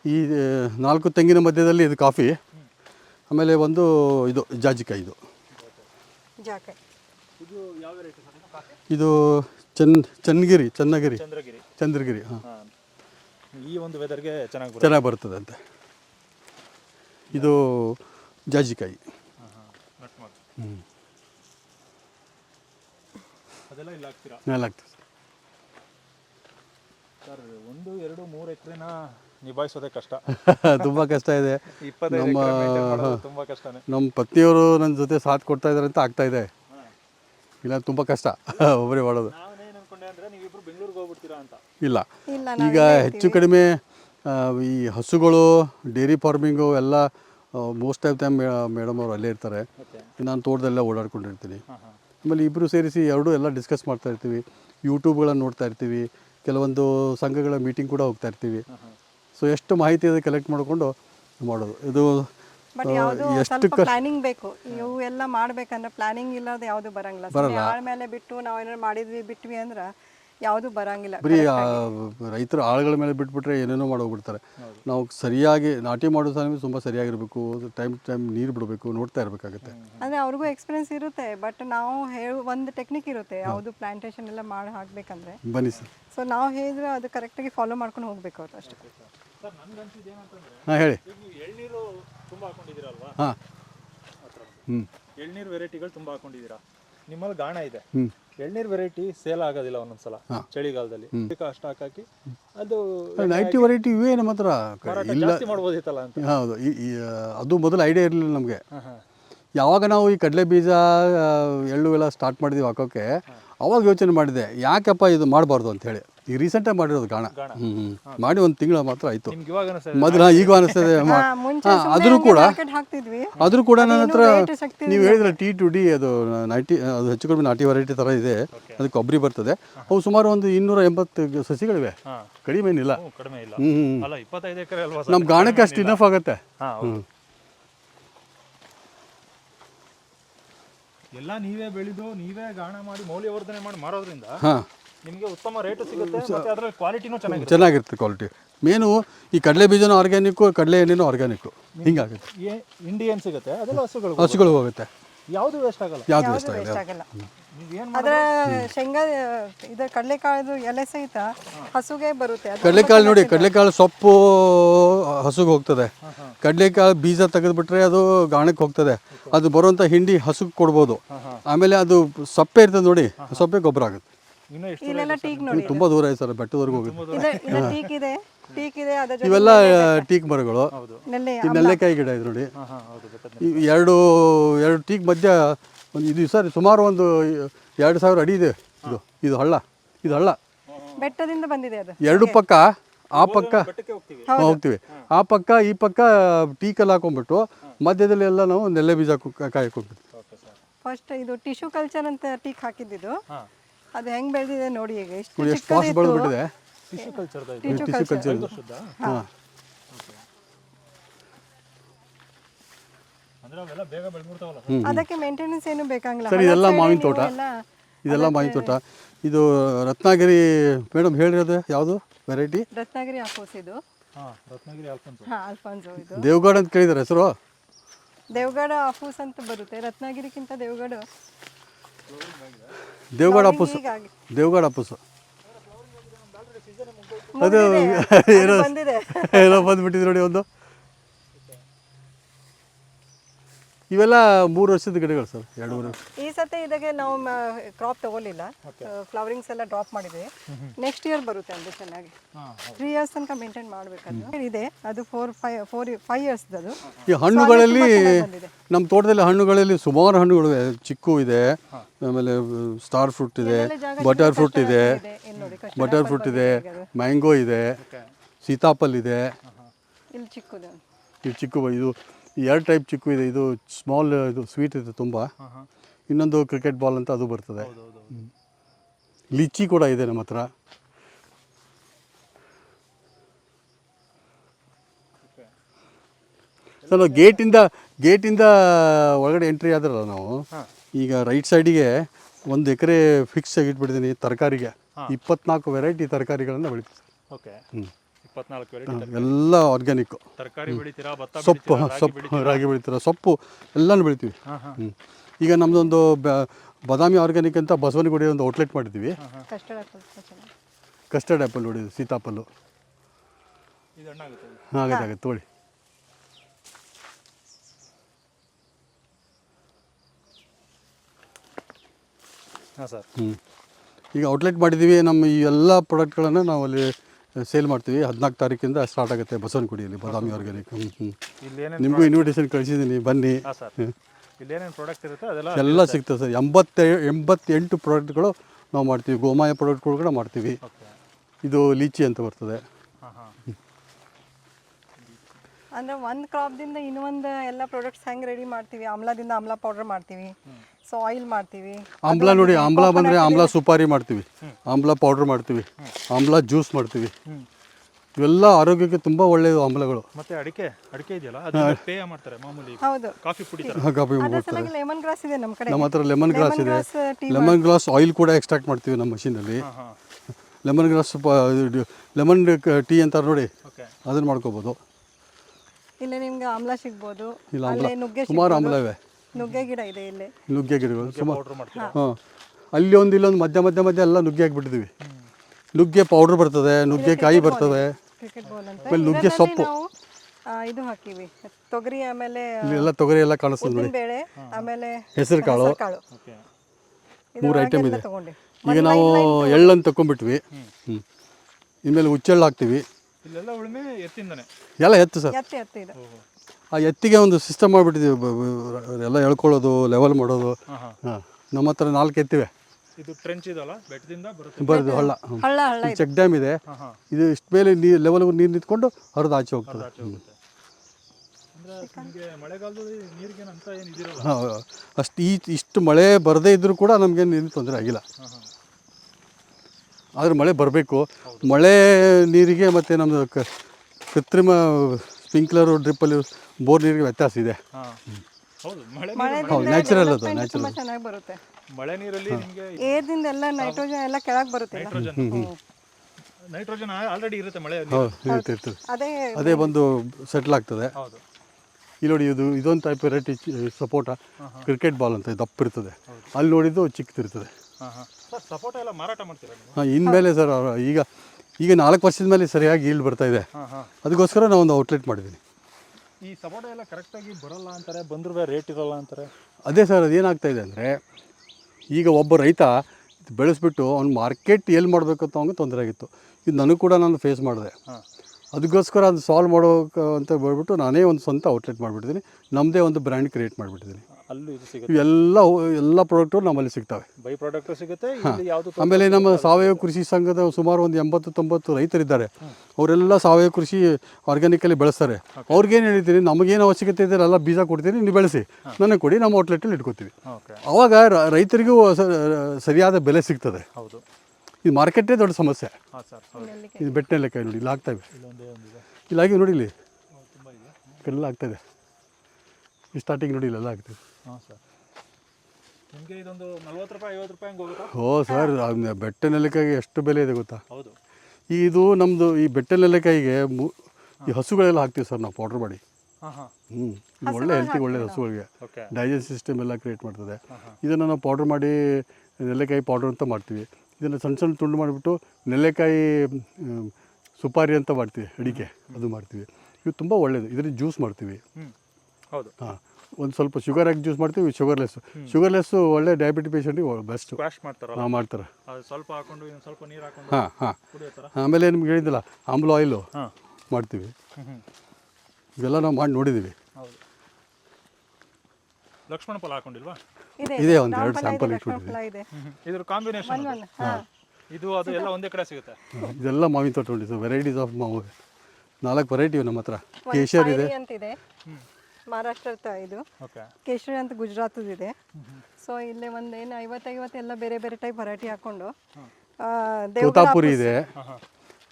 ಈ ಆ, ನಾಲ್ಕು ತೆಂಗಿನ ಮಧ್ಯದಲ್ಲಿ ಇದು ಕಾಫಿ. ಆಮೇಲೆ ಒಂದು ಇದು ಜಾಜಿಕಾಯಿ ಇದು. ಜಾಕೆ ಇದು ಯಾವ ವೆರೈಟಿ ಇದು ಚನ್ ಚನ್ನಗಿರಿ ಚನ್ನಗಿರಿ. ಚಂದ್ರಗಿರಿ. ಚಂದ್ರಗಿರಿ ಹಾಂ. ಹಾಂ. ಈ ಒಂದು ವೆದರ್ಗೆ ಚೆನ್ನಾಗಿ ಚೆನ್ನಾಗಿ ಬರ್ತದೆ ಅಂತೆ ಇದು ಜಾಜಿಕಾಯಿ. ಹ್ಞೂ ಅದೆಲ್ಲ ಇಲ್ಲಿ ಹಾಕ್ತೀರಾ? ಮೇಲೆ ಆಗ್ತದೆ ಸರ್. ಒಂದು ಎರಡು ಮೂರು ಎಕರೆನ ನಿಭಾಯಿಸೋದೇ ಕಷ್ಟ. <laughs> ತುಂಬಾ ಕಷ್ಟ ಇದೆ. ಇಪ್ಪತ್ತೈದು ನಮ್ಮ ಎಕರೆ maintain ಮಾಡೋದು ತುಂಬಾ ಕಷ್ಟನೇ. ನಮ್ಮ ಪತ್ನಿಯವರು ನನ್ನ ಜೊತೆ ಸಾಥ್ ಕೊಡ್ತಾ ಇದ್ದಾರೆ ಅಂತ ಆಗ್ತಾ ಇದೆ. ಇಲ್ಲ ತುಂಬಾ ಕಷ್ಟ. <laughs> ಒಬ್ಬರೇ ಮಾಡೋದು. ಇಲ್ಲ. ಈಗ ಹೆಚ್ಚು ಕಡಿಮೆ ಈ ಹಸುಗಳು ಡೈರಿ ಫಾರ್ಮಿಂಗು ಎಲ್ಲ ಮೋಸ್ಟ್ ಆಫ್ ಟೈಮ್ ಮೇಡಮ್ ಅವರು ಅಲ್ಲೇ ಇರ್ತಾರೆ. ನಾನು ತೋಟದಲ್ಲೇ ಓಡಾಡ್ಕೊಂಡಿರ್ತೀನಿ. ಆಮೇಲೆ ಇಬ್ಬರು ಸೇರಿಸಿ ಎರಡೂ ಎಲ್ಲ ಡಿಸ್ಕಸ್ ಮಾಡ್ತಾ ಇರ್ತೀವಿ. ಯೂಟ್ಯೂಬ್ಗಳನ್ನು ನೋಡ್ತಾ ಇರ್ತೀವಿ. ಕೆಲವೊಂದು ಸಂಘಗಳ ಮೀಟಿಂಗ್ ಕೂಡ ಹೋಗ್ತಾ ಇರ್ತೀವಿ. ಸೊ ಎಷ್ಟು ಮಾಹಿತಿ ಅದು ಕಲೆಕ್ಟ್ ಮಾಡಿಕೊಂಡು ಮಾಡೋದು. ಇದು ಬಟ್ ಯಾವುದು ಸ್ವಲ್ಪ ಪ್ಲಾನಿಂಗ್ ಬೇಕು. ಇವು ಎಲ್ಲ ಮಾಡ್ಬೇಕಂದ್ರೆ ಪ್ಲಾನಿಂಗ್ ಇಲ್ಲದ ಯಾವುದು ಬರಂಗಿಲ್ಲ. ಮೇಲೆ ಬಿಟ್ಟು ನಾವು ಏನಾರು ಮಾಡಿದ್ವಿ ಬಿಟ್ವಿ ಅಂದ್ರೆ ಯಾವುದು ಬರಂಗಿಲ್ಲ. ಬರೀ ರೈತರು ಆಳುಗಳ ಮೇಲೆ ಬಿಟ್ಬಿಟ್ರೆ ಏನೇನೋ ಮಾಡೋಗ್ಬಿಡ್ತಾರೆ. ನಾವು ಸರಿಯಾಗಿ ನಾಟಿ ಮಾಡೋ ಸಮಯ ತುಂಬ ಸರಿಯಾಗಿರಬೇಕು ಟೈಮ್ ಟೈಮ್ ನೀರು ಬಿಡಬೇಕು ನೋಡ್ತಾ ಇರಬೇಕಾಗುತ್ತೆ. ಅಂದ್ರೆ ಅವ್ರಿಗೂ ಎಕ್ಸ್ಪೀರಿಯನ್ಸ್ ಇರುತ್ತೆ ಬಟ್ ನಾವು ಹೇಳು ಒಂದು ಟೆಕ್ನಿಕ್ ಇರುತ್ತೆ ಯಾವುದು ಪ್ಲಾಂಟೇಶನ್ ಎಲ್ಲ ಮಾಡಿ ಹಾಕ್ಬೇಕಂದ್ರೆ. ಬನ್ನಿ ಸರ್. ಸೊ ನಾವು ಹೇಳಿದ್ರೆ ಅದು ಕರೆಕ್ಟಾಗಿ ಫಾಲೋ ಮಾಡ್ಕೊಂಡು ಹೋಗ್ಬೇಕು ಅವ್ರು ಅಷ್ಟೇ. ಸರ್. ನನ್ಗೆ ಅನ್ಸಿದ್ದು ಏನಂತಂದ್ರೆ ಹಾಂ ಹೇಳಿ. ಎಳ್ನೀರು ತುಂಬ ಹಾಕೊಂಡಿದ್ದೀರಲ್ವಾ? ಹಾಂ. ಹ್ಞೂ ಎಳ್ನೀರು ವೆರೈಟಿಗಳು ತುಂಬ ಹಾಕೊಂಡಿದ್ದೀರಾ? ನಿಮ್ಮಲ್ಲಿ ಗಾಣ ಇದೆ. ಹ್ಞೂ ಎಳ್ನೀರು ವೆರೈಟಿ ಸೇಲ್ ಆಗೋದಿಲ್ಲ ಒಂದೊಂದ್ಸಲ ಚಳಿಗಾಲದಲ್ಲಿ. ಸ್ಟಾಕ್ ಅಷ್ಟು ಹಾಕಾಕಿ ಅದು ನೈಂಟಿ ವೆರೈಟಿ ಇವೇ ನಮ್ಮ ಹತ್ರ. ಇಲ್ಲ ಮಾಡ್ಬೋದಿತ್ತಲ್ಲ ಅಂತ. ಹೌದು. ಅದು ಮೊದಲು ಐಡಿಯಾ ಇರಲಿಲ್ಲ ನಮಗೆ. ಯಾವಾಗ ನಾವು ಈ ಕಡಲೆ ಬೀಜ ಎಳ್ಳು ಎಲ್ಲ ಸ್ಟಾರ್ಟ್ ಮಾಡಿದ್ವಿ ಹಾಕೋಕ್ಕೆ ಅವಾಗ ಯೋಚನೆ ಮಾಡಿದೆ ಯಾಕಪ್ಪ ಇದು ಮಾಡಬಾರ್ದು ಅಂತ ಹೇಳಿ. ಈಗ ರೀಸೆಂಟಾಗಿ ಮಾಡಿರೋದು ಗಾಣ. ಹ್ಞೂ ಹ್ಞೂ ಮಾಡಿ ಒಂದು ತಿಂಗಳು ಮಾತ್ರ ಆಯಿತು. ನಿಮ್ಗೆ ಇವಾಗ ಅನಿಸ್ತದೆ ಮೊದಲು ಈಗ ಅನಿಸ್ತದೆ ಆದರೂ ಕೂಡ ಆದರೂ ಕೂಡ ನನ್ನ ಹತ್ರ ನೀವು ಹೇಳಿದ್ರೆ ಟಿ ಟು ಡಿ ಅದು ನೈಟಿ ಅದು ಹೆಚ್ಚು ಕಡಿಮೆ ನಾಟಿ ವೆರೈಟಿ ಥರ ಇದೆ. ಅದು ಕೊಬ್ಬರಿ ಬರ್ತದೆ. ಅವು ಸುಮಾರು ಒಂದು ಇನ್ನೂರ ಎಂಬತ್ತು ಸಸಿಗಳಿವೆ ಕಡಿಮೆ ಏನಿಲ್ಲ. ಹ್ಞೂ ಕಡಿಮೆ ಇಲ್ಲ. ಹ್ಞೂ ಅಲ್ಲ ಇಪ್ಪತ್ತೈದು ಎಕರೆ ಅಲ್ವಾ ನಮ್ಮ ಗಾಣಕ್ಕೆ ಅಷ್ಟು ಇನಫ್ ಆಗುತ್ತೆ. ಹಾಂ ಹೌದು. ಎಲ್ಲ ನೀವೇ ಬೆಳೆದು ನೀವೇ ಗಾಣ ಮಾಡಿ ಮೌಲ್ಯವರ್ಧನೆ ಮಾಡಿ ಮಾರೋದ್ರಿಂದ ಹಾಂ. ನಿಮಗೆ ಉತ್ತಮ ರೇಟು ಸಿಗುತ್ತೆ ಮತ್ತೆ ಅದರ ಕ್ವಾಲಿಟಿನೂ ಚೆನ್ನಾಗಿರುತ್ತೆ. ಚೆನ್ನಾಗಿರುತ್ತೆ ಕ್ವಾಲಿಟಿ ಮೇನು ಈ ಕಡಲೆ ಬೀಜನೂ ಆರ್ಗ್ಯಾನಿಕ್ಕು ಕಡಲೆ ಎಣ್ಣೆನೂ ಆರ್ಗ್ಯಾನಿಕ್ಕು ಹಿಂಗಾಗುತ್ತೆ. ಏ- ಇಂಡಿಯನ್ ಸಿಗುತ್ತೆ ಅದೆಲ್ಲ ಹಸುಗಳು ಹಸುಗಳು ಹೋಗುತ್ತೆ. ಯಾವುದು ವೇಸ್ಟ್ ಆಗಲ್ಲ. ಯಾವುದು ಇಷ್ಟ ಆಗಲ್ಲ. ನೀವೇನು ಅದರ ಶೇಂಗಾ ಇದು ಕಡಲೆಕಾಳದು ಎಲೆ ಸಹಿತ ಹಸುಗೆ ಬರುತ್ತೆ. ಅದು ಕಡಲೆಕಾಳು ನೋಡಿ ಕಡಲೆಕಾಳು ಸೊಪ್ಪು ಹಸುಗೆ ಹೋಗ್ತದೆ. ಕಡಲೆಕಾಳು ಬೀಜ ತೆಗೆದುಬಿಟ್ರೆ ಅದು ಗಾಣಕ್ಕೆ ಹೋಗ್ತದೆ. ಅದು ಬರುವಂಥ ಹಿಂಡಿ ಹಸುಗೆ ಕೊಡ್ಬೋದು. ಆಮೇಲೆ ಅದು ಸೊಪ್ಪೆ ಇರ್ತದೆ ನೋಡಿ ಸೊಪ್ಪೆ ಗೊಬ್ಬರ ಆಗುತ್ತೆ. ಇಲ್ಲೆಲ್ಲ ಟೀಕ್ ನೋಡಿ. ತುಂಬ ದೂರ ಇದೆ ಸರ್ ಬೆಟ್ಟದವರೆಗೂ ಹೋಗುತ್ತೆ ಇದೆ ಇಲ್ಲ ಟೀಕ್ ಇದೆ. ಟೀಕ್ ಇದೆ ಅದ್ರ ಜೊತೆ ಇವೆಲ್ಲ ಟೀಕ್ ಮರಗಳು. ನೆಲ್ಲಿ ಈ ನೆಲ್ಲೆಕಾಯಿ ಗಿಡ ಇದೆ ನೋಡಿ. ಹಾಂ ಹಾಂ ಹೌದು ಈ ಎರಡು ಎರಡು ಟೀಕ್ ಮಧ್ಯ ಒಂದು ಇದು ಸರ್ ಸುಮಾರು ಒಂದು ಎರಡು ಸಾವಿರ ಅಡಿ ಇದೆ. ಇದು ಇದು ಹಳ್ಳ ಇದು ಹಳ್ಳ. ಬೆಟ್ಟದಿಂದ ಬಂದಿದೆ ಅದು. ಎರಡು ಪಕ್ಕ ಆ ಪಕ್ಕ ಬೆಟ್ಟಕ್ಕೆ ಹೋಗ್ತೀವಿ. ಹಾ, ಹೋಗ್ತೀವಿ. ಆ ಪಕ್ಕ ಈ ಪಕ್ಕ ಟೀಕಲ್ಲಿ ಹಾಕೊಂಡ್ಬಿಟ್ಟು ಮಧ್ಯದಲ್ಲಿ ಎಲ್ಲ ನಾವು ನೆಲ್ಲೆ ಬೀಜ ಕಾಯ್ಕೊಂಡ್ಬಿಟ್ಟು ಓಕೆ ಸರ್. ಫಸ್ಟ್ ಇದು ಟಿಶ್ಯೂ ಕಲ್ಚರ್ ಅಂತ ಟೀಕ್ ಹಾಕಿದ್ದು ಹಾಂ. ಅದು ಹೆಂಗ್ ಬೆಳೆದಿದೆ ನೋಡಿ ಈಗ ಎಷ್ಟು ನೋಡಿ ಎಷ್ಟು ಫಾಸ್ಟ್ ಬೆಳೆದ್ಬಿಟ್ಟಿದೆ ಟಿಶ್ಯೂ ಕಲ್ಚರ್ದ ಟಿಶ್ಯೂ ಟಿಶ್ಯೂ ಕಲ್ಚರ್ ಹಾಂ. ಅದಕ್ಕೆ ಮೇಂಟೆನೆನ್ಸ್ ಏನು ಬೇಕಾಗಿಲ್ಲ. ಸರ್ ಇದೆಲ್ಲ ಮಾವಿನ ತೋಟ. ಇದೆಲ್ಲ ಮಾವಿನ ತೋಟ. ಇದು ರತ್ನಗಿರಿ ಮೇಡಮ್ ಹೇಳಿರೋದು ಯಾವುದು? ವೆರೈಟಿ ರತ್ನಗಿರಿ ಆಫೋಸ್ ಇದು. ದೇವಗಢ ಅಂತ ಕೇಳಿದಾರೆ ಹೆಸರು? ದೇವಗಡ ಆಫೂಸ್ ಅಂತ ಬರುತ್ತೆ. ರತ್ನಗಿರಿಗಿಂತ ದೇವಗಡ ಅಪ್ಪಸು ದೇವಗಡ ಅಪ್ಪಸು. ಅದು <laughs> ಬಂದಿದೆ. ಏನೋ ಬಂದ್ಬಿಟ್ಟಿದೆ ನೋಡಿ ಒಂದು. ಇವೆಲ್ಲ ಮೂರು ವರ್ಷದ ಗಿಡಗಳು ಸರ್ ಎರಡು ಮೂರು ಈ ಸತಿ ಇದಕ್ಕೆ ನಾವು ಕ್ರಾಪ್ ತಗೊಳ್ಳಿಲ್ಲ ಫ್ಲವರಿಂಗ್ಸ್ ಎಲ್ಲ ಡ್ರಾಪ್ ಮಾಡಿದೆ ನೆಕ್ಸ್ಟ್ ಇಯರ್ ಬರುತ್ತೆ ಅಂದ್ರೆ ಚೆನ್ನಾಗಿ. ತ್ರೀ ಇಯರ್ಸ್ ತನಕ ಮೇಂಟೈನ್ ಮಾಡಬೇಕದು. ಇದೆ. ಅದು four five four five years ಅದು ಈ ಹಣ್ಣುಗಳಲ್ಲಿ. ನಮ್ಮ ತೋಟದಲ್ಲಿ ಹಣ್ಣುಗಳಲ್ಲಿ ಸುಮಾರು ಹಣ್ಣುಗಳು ಚಿಕ್ಕು ಇದೆ ಆಮೇಲೆ ಸ್ಟಾರ್ ಫ್ರೂಟ್ ಇದೆ ಬಟರ್ ಫ್ರೂಟ್ ಇದೆ ಬಟರ್ ಫ್ರೂಟ್ ಇದೆ ಮ್ಯಾಂಗೋ ಇದೆ ಸೀತಾಫಲ್ ಇದೆ. ಇಲ್ಲಿ ಚಿಕ್ಕದು. ಇದು ಚಿಕ್ಕು ಇದು ಈ ಎರಡು ಟೈಪ್ ಚಿಕ್ಕು ಇದೆ. ಇದು ಸ್ಮಾಲ್ ಇದು ಸ್ವೀಟ್ ಇದೆ ತುಂಬ. ಇನ್ನೊಂದು ಕ್ರಿಕೆಟ್ ಬಾಲ್ ಅಂತ ಅದು ಬರ್ತದೆ. ಲಿಚ್ಚಿ ಕೂಡ ಇದೆ ನಮ್ಮ ಹತ್ರ. ಸರ್ ನಾವು ಗೇಟಿಂದ ಗೇಟಿಂದ ಒಳಗಡೆ ಎಂಟ್ರಿ ಆದ್ರಲ್ಲ ನಾವು ಈಗ ರೈಟ್ ಸೈಡಿಗೆ ಒಂದು ಎಕರೆ ಫಿಕ್ಸ್ ಆಗಿ ಇಟ್ಬಿಟ್ಟಿದ್ದೀನಿ ತರಕಾರಿಗೆ ಇಪ್ಪತ್ನಾಲ್ಕು ವೆರೈಟಿ ತರಕಾರಿಗಳನ್ನು ಬೆಳಿತೀವಿ ಓಕೆ ಹ್ಮ್. ಇಪ್ಪತ್ನಾಲ್ಕು ವೆರೈಟಿ ಎಲ್ಲ ಆರ್ಗ್ಯಾನಿಕ್ ತರಕಾರಿ ಬೆಳಿತೀರಾ ಭತ್ತ ಸೊಪ್ಪು ಬೆಳಿತೀರಾ, ರಾಗಿ ಸೊಪ್ಪು ರಾಗಿ ಬೆಳಿತೀರ ಸೊಪ್ಪು ಎಲ್ಲನೂ ಬೆಳಿತೀವಿ. ಹಾ, ಹಾ. ಹ್ಮ್. ಈಗ ನಮ್ಮದೊಂದು ಬದಾಮಿ ಆರ್ಗ್ಯಾನಿಕ್ ಅಂತ ಬಸವನಗುಡಿ ಒಂದು ಔಟ್ಲೆಟ್ ಮಾಡಿದ್ದೀವಿ. ಕಸ್ಟರ್ಡ್ ಆ್ಯಪಲ್ ನೋಡಿ ಸೀತಾಫಲ್ಲು ಆಗುತ್ತೆ ಹಣ್ಣಾಗುತ್ತೆ. ಇದು. ಆಗತ್ತೆ ಹಾ. ಸರ್. ಹ್ಞೂ ಈಗ ಔಟ್ಲೆಟ್ ಮಾಡಿದ್ದೀವಿ ನಮ್ಮ ಈ ಎಲ್ಲ ಪ್ರಾಡಕ್ಟ್ಗಳನ್ನು ನಾವು ಅಲ್ಲಿ ಸೇಲ್ ಮಾಡ್ತೀವಿ. ಹದಿನಾಲ್ಕು ತಾರೀಕಿಂದ ಸ್ಟಾರ್ಟ್ ಆಗುತ್ತೆ ಬಸವನಗುಡಿಯಲ್ಲಿ ಬಾದಾಮಿ ಆರ್ಗ್ಯಾನಿಕ್. ನಿಮಗೂ ಇನ್ವಿಟೇಷನ್ ಕಳಿಸಿದ್ದೀನಿ ಬನ್ನಿ. ಇಲ್ಲೇನೇನು ಪ್ರಾಡಕ್ಟ್ ಇರುತ್ತೆ ಅದೆಲ್ಲ ಎಲ್ಲ ಸಿಗ್ತದೆ ಸರ್. ಎಂಬತ್ತೆ ಎಂಬತ್ತೆಂಟು ಪ್ರಾಡಕ್ಟ್ಗಳು ನಾವು ಮಾಡ್ತೀವಿ. ಗೋಮಾಯ ಪ್ರಾಡಕ್ಟ್ಗಳು ಕೂಡ ಮಾಡ್ತೀವಿ. ಇದು ಲೀಚಿ ಅಂತ ಬರ್ತದೆ. ಅಂದ್ರೆ ಒಂದು ಕ್ರಾಪ್ದಿಂದ ಇನ್ನೊಂದು ಎಲ್ಲ ಪ್ರಾಡಕ್ಟ್ಸ್ ಹೆಂಗೆ ರೆಡಿ ಮಾಡ್ತೀವಿ? ಆಮ್ಲದಿಂದ ಆಮ್ಲ ಪೌಡರ್ ಮಾಡ್ತೀವಿ. ಸೊ ಆಯಿಲ್ ಮಾಡ್ತೀವಿ. ಆಮ್ಲ ನೋಡಿ ಆಮ್ಲ ಬಂದರೆ ಆಮ್ಲ ಸುಪಾರಿ ಮಾಡ್ತೀವಿ. ಆಮ್ಲ ಪೌಡ್ರ್ ಮಾಡ್ತೀವಿ. ಆಮ್ಲ ಜ್ಯೂಸ್ ಮಾಡ್ತೀವಿ. ಇವೆಲ್ಲ ಆರೋಗ್ಯಕ್ಕೆ ತುಂಬ ಒಳ್ಳೆಯ ಆಮ್ಲಗಳು. ಮತ್ತೆ ಅಡಿಕೆ ಅಡಿಕೆ ಇದೆಯಲ್ಲ ಅದನ್ನ ಪೇಯ ಮಾಡ್ತಾರೆ ಮಾಮೂಲಿ. ಹೌದು. ಕಾಫಿ ಪುಡಿ ಥರ ಕಾಫಿ ಮಾಡ್ತಾರೆ. ಸಲುವಾಗಿ ಲೆಮನ್ ಗ್ರಾಸ್ ಇದೆ ನಮ್ಮ ಕಡೆ. ನಮ್ಮ ಹತ್ರ ಲೆಮನ್ ಗ್ರಾಸ್ ಇದೆ. ಲೆಮನ್ ಗ್ರಾಸ್ ಆಯಿಲ್ ಕೂಡ ಎಕ್ಸ್ಟ್ರಾಕ್ಟ್ ಮಾಡ್ತೀವಿ ನಮ್ಮ ಮಷೀನಲ್ಲಿ ಲೆಮನ್ ಗ್ರಾಸ್ ಲೆಮನ್ ಟೀ ಅಂತಾರೆ ನೋಡಿ. ಓಕೆ ಅದನ್ನು ಮಾಡ್ಕೋಬೋದು. ಇಲ್ಲಿ ನಿಮ್ಗೆ ಆಮ್ಲ ಸಿಗ್ಬೋದು. ಇಲ್ಲ ಆಮ್ಲ. ನುಗ್ಗೆ ಸುಮಾರು. ಆಮ್ಲ ಇವೆ. ನುಗ್ಗೆ ಗಿಡ ಇದೆ ಇಲ್ಲಿ. ನುಗ್ಗೆ ಗಿಡಗಳು. ಸುಮಾರು. ಹಾಂ. ಅಲ್ಲಿ ಒಂದು ಇಲ್ಲೊಂದು ಮಧ್ಯ ಮಧ್ಯ ಮಧ್ಯ ಎಲ್ಲ ನುಗ್ಗೆ ಹಾಕ್ಬಿಟ್ಟಿದ್ವಿ ನುಗ್ಗೆ ಪೌಡ್ರ್ ಬರ್ತದೆ ನುಗ್ಗೆ ಕಾಯಿ ಬರ್ತದೆ ಕ್ರಿಕೆಟ್ ಬಾಲ್ ಅಂತ. ಆಮೇಲೆ ನುಗ್ಗೆ ಸೊಪ್ಪು. ಆ, ಇದು ಹಾಕಿವಿ. ತೊಗರಿ ಆಮೇಲೆ ಇಲ್ಲೆಲ್ಲ ಎಲ್ಲ ತೊಗರಿ ಎಲ್ಲ ಕಾಣಿಸ್ತದೆ ನೋಡಿ. ಬೇಳೆ ಆಮೇಲೆ ಹೆಸರು ಕಾಳು. ಮೂರು ಐಟಮ್ ಇದೆ. ತಗೊಂಡು ಈಗ ನಾವು ಎಳ್ಳನ್ನು ತಕೊಂಡ್ಬಿಟ್ವಿ ಹ್ಞೂ ಇನ್ಮೇಲೆ ಹುಚ್ಚೆಳ್ಳು ಹಾಕ್ತೀವಿ. ಇಲ್ಲೆಲ್ಲ ಉಳುಮೆ ಎತ್ತಿಂದನೇ. ಎಲ್ಲ ಎತ್ತು ಸರ್? ಎತ್ತಿ ಎತ್ತಿ ಇದು. ಆ ಎತ್ತಿಗೆ ಒಂದು ಸಿಸ್ಟಮ್ ಮಾಡಿಬಿಟ್ಟಿದ್ದೀವಿ. ಬ- ಬ- ಎಲ್ಲ ಎಳ್ಕೊಳ್ಳೋದು ಲೆವೆಲ್ ಮಾಡೋದು. ಹಾಂ ನಮ್ಮ ಹತ್ರ ನಾಲ್ಕು ಎತ್ತಿವೆ. ಇದು ಟ್ರೆಂಚ್ ಇದಲ್ಲ? ಬೆಟ್ಟದಿಂದ ಬರುತ್ತೆ? ಬರೋದು ಹಳ್ಳ. ಹಳ್ಳ ಹಳ್ಳ ಇಲ್ಲಿ ಚೆಕ್ ಡ್ಯಾಮ್ ಇದೆ. ಹಾಂ ಹಾಂ. ಇದು ಇಷ್ಟು ಮೇಲೆ ನೀರು ಲೆವೆಲ್ಗೂ ನೀರು ನಿಂತ್ಕೊಂಡು ಹರಿದು ಆಚೆ ಹೋಗ್ತದೆ. ಆಚೆ ಹೋಗುತ್ತೆ. ಅಂದ್ರೆ ನಿಮಗೆ ಮಳೆಗಾಲದಲ್ಲಿ ನೀರಿಗೆ ಅಂತ ಏನು ಇದಿರಲ್ಲ? ಹಾಂ ಅಷ್ಟು ಈ ಇಷ್ಟು ಮಳೆ ಬರದೇ ಇದ್ದರೂ ಕೂಡ ನಮಗೇನು ನೀರಿನ ತೊಂದರೆ ಆಗಿಲ್ಲ. ಹಾಂ ಹಾಂ. ಆದರೆ ಮಳೆ ಬರಬೇಕು. ಮಳೆ ನೀರಿಗೆ ಮತ್ತು ನಮ್ಮದು ಕ ಕೃತ್ರಿಮ ಸ್ಪಿಂಕ್ಲರು ಡ್ರಿಪ್ಪಲ್ಲಿ ಬೋರ್ ನೀರಿಗೆ ವ್ಯತ್ಯಾಸ ಇದೆ. ಹೌದು ಮಳೆ ಹೌದು ನ್ಯಾಚುರಲ್ ಅದು ನ್ಯಾಚುರಲ್ ತುಂಬಾ ಚೆನ್ನಾಗಿ ಬರುತ್ತೆ. ಮಳೆ ನೀರಲ್ಲಿ ನಿಮಗೆ ಏರ್ದಿಂದ ಎಲ್ಲ ನೈಟ್ರೋಜನ್ ಎಲ್ಲ ಕೆಳಗೆ ಬರುತ್ತೆ? ನೈಟ್ರೋಜನ್ ನೈಟ್ರೋಜನ್ ಆಲ್ರೆಡಿ ಇರುತ್ತೆ ಮಳೆ ಹೌದು ಇರುತ್ತೆ ಇರ್ತದೆ ಅದೇ ಅದೇ ಬಂದು ಸೆಟ್ಲ್ ಆಗ್ತದೆ. ಹೌದು. ಇಲ್ಲಿ ನೋಡಿ ಇದು ಇದೊಂದು ಟೈಪ್ ವೆರೈಟಿ ಸಪೋಟ ಕ್ರಿಕೆಟ್ ಬಾಲ್ ಅಂತ ದಪ್ಪ ಇರ್ತದೆ. ಅಲ್ಲಿ ನೋಡಿದ್ದು ಚಿಕ್ಕದಿರ್ತದೆ. ಹಾಂ ಹಾಂ. ಸರ್ ಸಪೋಟ ಎಲ್ಲ ಮಾರಾಟ ಮಾಡ್ತೀರಾ ನೀವು? ಹಾಂ ಇನ್ಮೇಲೆ ಸರ್ ಅವ್ರು ಈಗ ಈಗ ನಾಲ್ಕು ವರ್ಷದ ಮೇಲೆ ಸರಿಯಾಗಿ ಈಲ್ಡ್ ಬರ್ತಾ ಇದೆ. ಹಾಂ ಹಾಂ. ಅದಕ್ಕೋಸ್ಕರ ನಾವು ಒಂದು ಔಟ್ಲೆಟ್ ಮಾಡಿದ್ದೀನಿ ಈ ಸಪೋಟ ಎಲ್ಲ ಕರೆಕ್ಟಾಗಿ ಬರಲ್ಲ ಅಂತಾರೆ ಬಂದರೂ ರೇಟ್ ಇರಲ್ಲ ಅಂತಾರೆ? ಅದೇ ಸರ್ ಅದೇನಾಗ್ತಾ ಇದೆ ಅಂದರೆ ಈಗ ಒಬ್ಬ ರೈತ ಬೆಳೆಸ್ಬಿಟ್ಟು ಅವ್ನು ಮಾರ್ಕೆಟ್ ಎಲ್ಲಿ ಮಾಡಬೇಕು ಅಂತ ಅವ್ನಿಗೆ ತೊಂದರೆ ಆಗಿತ್ತು. ಇದು ನನಗೂ ಕೂಡ ನಾನು ಫೇಸ್ ಮಾಡಿದೆ. ಅದಕ್ಕೋಸ್ಕರ ಅದು ಸಾಲ್ವ್ ಮಾಡೋಕೆ ಅಂತ ಹೇಳ್ಬಿಟ್ಟು ನಾನೇ ಒಂದು ಸ್ವಂತ ಔಟ್ಲೆಟ್ ಮಾಡಿಬಿಟ್ಟಿದ್ದೀನಿ ನಮ್ಮದೇ ಒಂದು ಬ್ರ್ಯಾಂಡ್ ಕ್ರಿಯೇಟ್ ಮಾಡಿಬಿಟ್ಟಿದ್ದೀನಿ ಅಲ್ಲೂ ಇದು ಸಿಗುತ್ತೆ. ಇವೆಲ್ಲ ಎಲ್ಲ ಪ್ರಾಡಕ್ಟು ನಮ್ಮಲ್ಲಿ ಸಿಗ್ತವೆ. ಬೈ ಪ್ರಾಡಕ್ಟ್ ಸಿಗುತ್ತೆ ಇಲ್ಲಿ ಯಾವುದು ಆಮೇಲೆ ನಮ್ಮ ಸಾವಯವ ಕೃಷಿ ಸಂಘದ ಸುಮಾರು ಒಂದು ಎಂಬತ್ತು ತೊಂಬತ್ತು ರೈತರಿದ್ದಾರೆ ಅವರೆಲ್ಲ ಸಾವಯವ ಕೃಷಿ ಆರ್ಗ್ಯಾನಿಕಲ್ಲಿ ಬೆಳೆಸ್ತಾರೆ. ಅವ್ರಿಗೇನು ಹೇಳ್ತೀನಿ ನಮಗೇನು ಅವಶ್ಯಕತೆ ಇದೆ ಎಲ್ಲ ಬೀಜ ಕೊಡ್ತೀನಿ ನೀವು ಬೆಳೆಸಿ. ನನಗೆ ಕೊಡಿ ನಮ್ಮ ಔಟ್ಲೆಟಲ್ಲಿ ಇಟ್ಕೋತೀವಿ. ಅವಾಗ ರೈತರಿಗೂ ಸರಿಯಾದ ಬೆಲೆ ಸಿಗ್ತದೆ. ಹೌದು. ಇದು ಮಾರ್ಕೆಟೇ ದೊಡ್ಡ ಸಮಸ್ಯೆ. ಇದು ಬೆಟ್ಟನೆಲೆಕಾಯಿ ನೋಡಿ ಇಲ್ಲಿ ಆಗ್ತವೆ ಇಲ್ಲಾಗಿ ಒಂದಿದೆ. ಇಲ್ಲಿ ಆಗಿ ನೋಡಿ ಇಲ್ಲಿ. ಆಗ್ತಾ ಇದೆ. ಎಲ್ಲ ಆಗ್ತಾಯಿದೆ ಈ ಸ್ಟಾರ್ಟಿಂಗ್ ನೋಡಿ ಇಲ್ಲೆಲ್ಲ ಆಗ್ತದೆ ಹಾಂ ಸರ್ ನಿಮಗೆ ಇದೊಂದು ನಲ್ವತ್ತು ರೂಪಾಯಿ ಐವತ್ತು ರೂಪಾಯಿ ಹಂಗೆ ಹೋಗುತ್ತಾ? ಓ ಸರ್ ಬೆಟ್ಟ ಬೆಟ್ಟನೆಲೆಕಾಯಿಗೆ ಎಷ್ಟು ಬೆಲೆ ಇದೆ ಗೊತ್ತಾ? ಹೌದು. ಇದು ನಮ್ಮದು ಈ ಬೆಟ್ಟನೆಲೆಕಾಯಿಗೆ ಮು ಈ ಹಸುಗಳೆಲ್ಲ ಹಾಕ್ತೀವಿ ಸರ್ ನಾವು ಪೌಡ್ರ್ ಮಾಡಿ. ಹಾಂ ಹಾಂ. ಹ್ಞೂ ಇದು ಒಳ್ಳೆ ಹೆಲ್ತಿಗೆ ಒಳ್ಳೆ ಹಸುಗಳಿಗೆ. ಓಕೆ ಡೈಜೆಸ್ಟ್ ಸಿಸ್ಟಮ್ ಎಲ್ಲ ಕ್ರಿಯೇಟ್ ಮಾಡ್ತದೆ. ಇದನ್ನು ನಾವು ಪೌಡ್ರ್ ಮಾಡಿ ನೆಲ್ಲೆಕಾಯಿ ಪೌಡ್ರ್ ಅಂತ ಮಾಡ್ತೀವಿ. ಇದನ್ನು ಸಣ್ಣ ಸಣ್ಣ ತುಂಡು ಮಾಡಿಬಿಟ್ಟು ನೆಲ್ಲೆಕಾಯಿ ಸುಪಾರಿ ಅಂತ ಮಾಡ್ತೀವಿ ಅಡಿಕೆ. ಅದು ಮಾಡ್ತೀವಿ. ಇದು ತುಂಬ ಒಳ್ಳೆಯದು ಇದರಿಂದ ಜ್ಯೂಸ್ ಮಾಡ್ತೀವಿ. ಹೌದು. ಹಾಂ. ಒಂದು ಸ್ವಲ್ಪ ಶುಗರ್ ಹಾಕಿ ಜ್ಯೂಸ್ ಮಾಡ್ತೀವಿ ಶುಗರ್ಲೆಸ್ ಶುಗರ್ಲೆಸ್ಸು ಒಳ್ಳೆ ಡಯಾಬಿಟಿ ಪೇಷಂಟಿಗೆ ಬೆಸ್ಟು ಮಾಡ್ತಾರಲ್ಲ? ಹಾಂ ಮಾಡ್ತಾರೆ. ಅದು ಸ್ವಲ್ಪ ಹಾಕೊಂಡು ಇನ್ನೊಂದು ಸ್ವಲ್ಪ ನೀರು ಹಾಕೊಂಡು ಹಾಂ ಹಾಂ. ಕುಡಿಯೋ ಥರ? ಆಮೇಲೆ ನಿಮ್ಗೆ ಹೇಳಿದ್ದಿಲ್ಲ ಆಮ್ಲ ಆಯಿಲು ಹಾಂ. ಮಾಡ್ತೀವಿ. ಇವೆಲ್ಲ ನಾವು ಮಾಡಿ ನೋಡಿದ್ದೀವಿ ಹೌದು. ಲಕ್ಷ್ಮಣ ಫಲ ಹಾಕೊಂಡಿಲ್ವಾ? ಇದೆ ಇದೆ ಒಂದು ಎರಡು ಸ್ಯಾಂಪಲ್ ಇಟ್ಬಿಟ್ಟು ಇಟ್ಬಿಟ್ಟಿದ್ದೀವಿ ಇದೆ. ಇದ್ರ ಕಾಂಬಿನೇಷನ್ ಇದು ಅದು ಎಲ್ಲ ಒಂದೇ ಕಡೆ ಸಿಗುತ್ತೆ? ಇದೆಲ್ಲ ಮಾವಿನ ತೋಟ ಉಂಟು. ವೆರೈಟೀಸ್ ಆಫ್ ಮಾವು. ನಾಲ್ಕು ವೆರೈಟಿ ಇವೆ ನಮ್ಮ ಹತ್ರ. ಕೇಶರ್ ಇದೆ. ಮಹಾರಾಷ್ಟ್ರ ಇದು. ಓಕೆ ಕೇಸರಿ ಅಂತ ಗುಜರಾತ್ ಇದೆ ಸೊ ಇಲ್ಲಿ ಒಂದು ಏನು ಐವತ್ತೈವತ್ತು ಎಲ್ಲ ಬೇರೆ ಬೇರೆ ಟೈಪ್ ವೆರೈಟಿ ಹಾಕೊಂಡು ತೋತಾಪುರಿ ಇದೆ.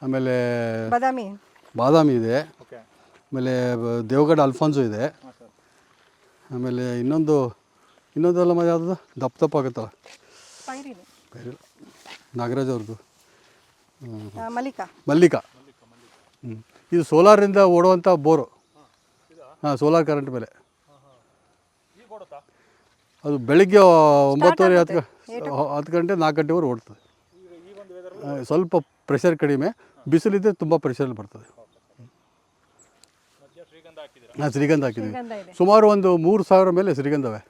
ಆಮೇಲೆ ಬಾದಾಮಿ. ಬಾದಾಮಿ ಇದೆ. ಓಕೆ ಆಮೇಲೆ ದೇವಗಡ ಅಲ್ಫಾನ್ಸು ಇದೆ. ಆಮೇಲೆ ಇನ್ನೊಂದು ಇನ್ನೊಂದೆಲ್ಲ ಮ ಯಾವುದು ದಪ್ಪ ದಪ್ಪ ಆಗುತ್ತಲ್ಲ. ನಾಗರಾಜ್ ಅವ್ರದ್ದು. ಆ, ಮಲ್ಲಿಕಾ. ಮಲ್ಲಿಕಾ. ಹ್ಞೂ ಇದು ಸೋಲಾರಿಂದ ಓಡುವಂಥ ಬೋರು. ಹಾಂ ಸೋಲಾರ್ ಕರೆಂಟ್ ಮೇಲೆ. ಅದು ಬೆಳಿಗ್ಗೆ ಒಂಬತ್ತುವರೆ ಹತ್ತು ಹತ್ತು ಗಂಟೆ ನಾಲ್ಕು ಗಂಟೆವರೆಗೆ ಓಡ್ತದೆ. ಈ ಒಂದು ವೆದರ್ ಸ್ವಲ್ಪ ಪ್ರೆಷರ್ ಕಡಿಮೆ. ಬಿಸಿಲಿದ್ದರೆ ತುಂಬ ಪ್ರೆಷರಲ್ಲಿ ಬರ್ತದೆ. ಹಾಂ ಶ್ರೀಗಂಧ ಹಾಕಿದ್ದೀವಿ. ಶ್ರೀಗಂಧ ಇದೆ. ಸುಮಾರು ಒಂದು ಮೂರು ಸಾವಿರ ಮೇಲೆ ಶ್ರೀಗಂಧವೇ.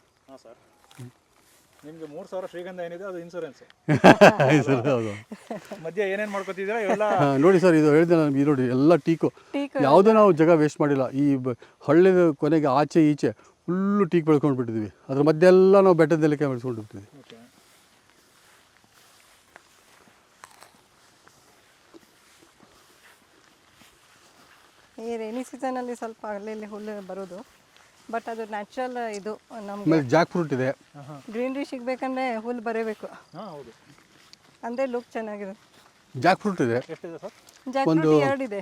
ನಿಮಗೆ ಮೂರು ಸಾವಿರ ಶ್ರೀಗಂಧ ಏನಿದೆ ಅದು ಇನ್ಸೂರೆನ್ಸ್ ಸರ್ <laughs> ಹೌದು. ಮಧ್ಯ ಏನೇನು ಮಾಡ್ಕೊತಿದ್ದೀರಾ ಇವೆಲ್ಲ ಹಾಂ ನೋಡಿ ಸರ್ ಇದು ಹೇಳಿದೆ ನಾನು ಇದು ನೋಡಿ ಎಲ್ಲ ಟೀಕು. ಟೀಕ್. ಯಾವುದೇ ನಾವು ಜಾಗ ವೇಸ್ಟ್ ಮಾಡಿಲ್ಲ. ಈ ಬ ಹಳ್ಳಿದ ಕೊನೆಗೆ ಆಚೆ ಈಚೆ ಫುಲ್ಲು ಟೀಕ್ ಬೆಳ್ಕೊಂಡು ಬಿಟ್ಟಿದ್ವಿ ಅದ್ರ ಮಧ್ಯೆ ಎಲ್ಲ ನಾವು ಬೆಟ್ಟದಲ್ಲಿ ಬೆಳೆಸ್ಕೊಂಡು ಬಿಡ್ತೀವಿ ಓಕೆ ಈ ರೈನಿ ಸೀಸನಲ್ಲಿ ಸ್ವಲ್ಪ ಅಲ್ಲಿ ಇಲ್ಲಿ ಹುಲ್ಲು ಬರೋದು. ಬಟ್ ಅದು ನ್ಯಾಚುರಲ್ ಇದು ನಮ್ಗೆ. ಆಮೇಲೆ ಜಾಕ್ ಫ್ರೂಟ್ ಇದೆ. ಗ್ರೀನ್ರಿ ಸಿಗ್ಬೇಕಂದ್ರೆ ಹುಲ್ ಬರಬೇಕು. ಅಂದ್ರೆ ಹೌದು. ಅಂದರೆ ಲುಕ್ ಚೆನ್ನಾಗಿದೆ. ಜಾಕ್ ಫ್ರೂಟ್ ಇದೆ. ಎಷ್ಟಿದೆ ಸರ್? ಜಾಕ್ಫ್ರೂಟ್ ಎರಡಿದೆ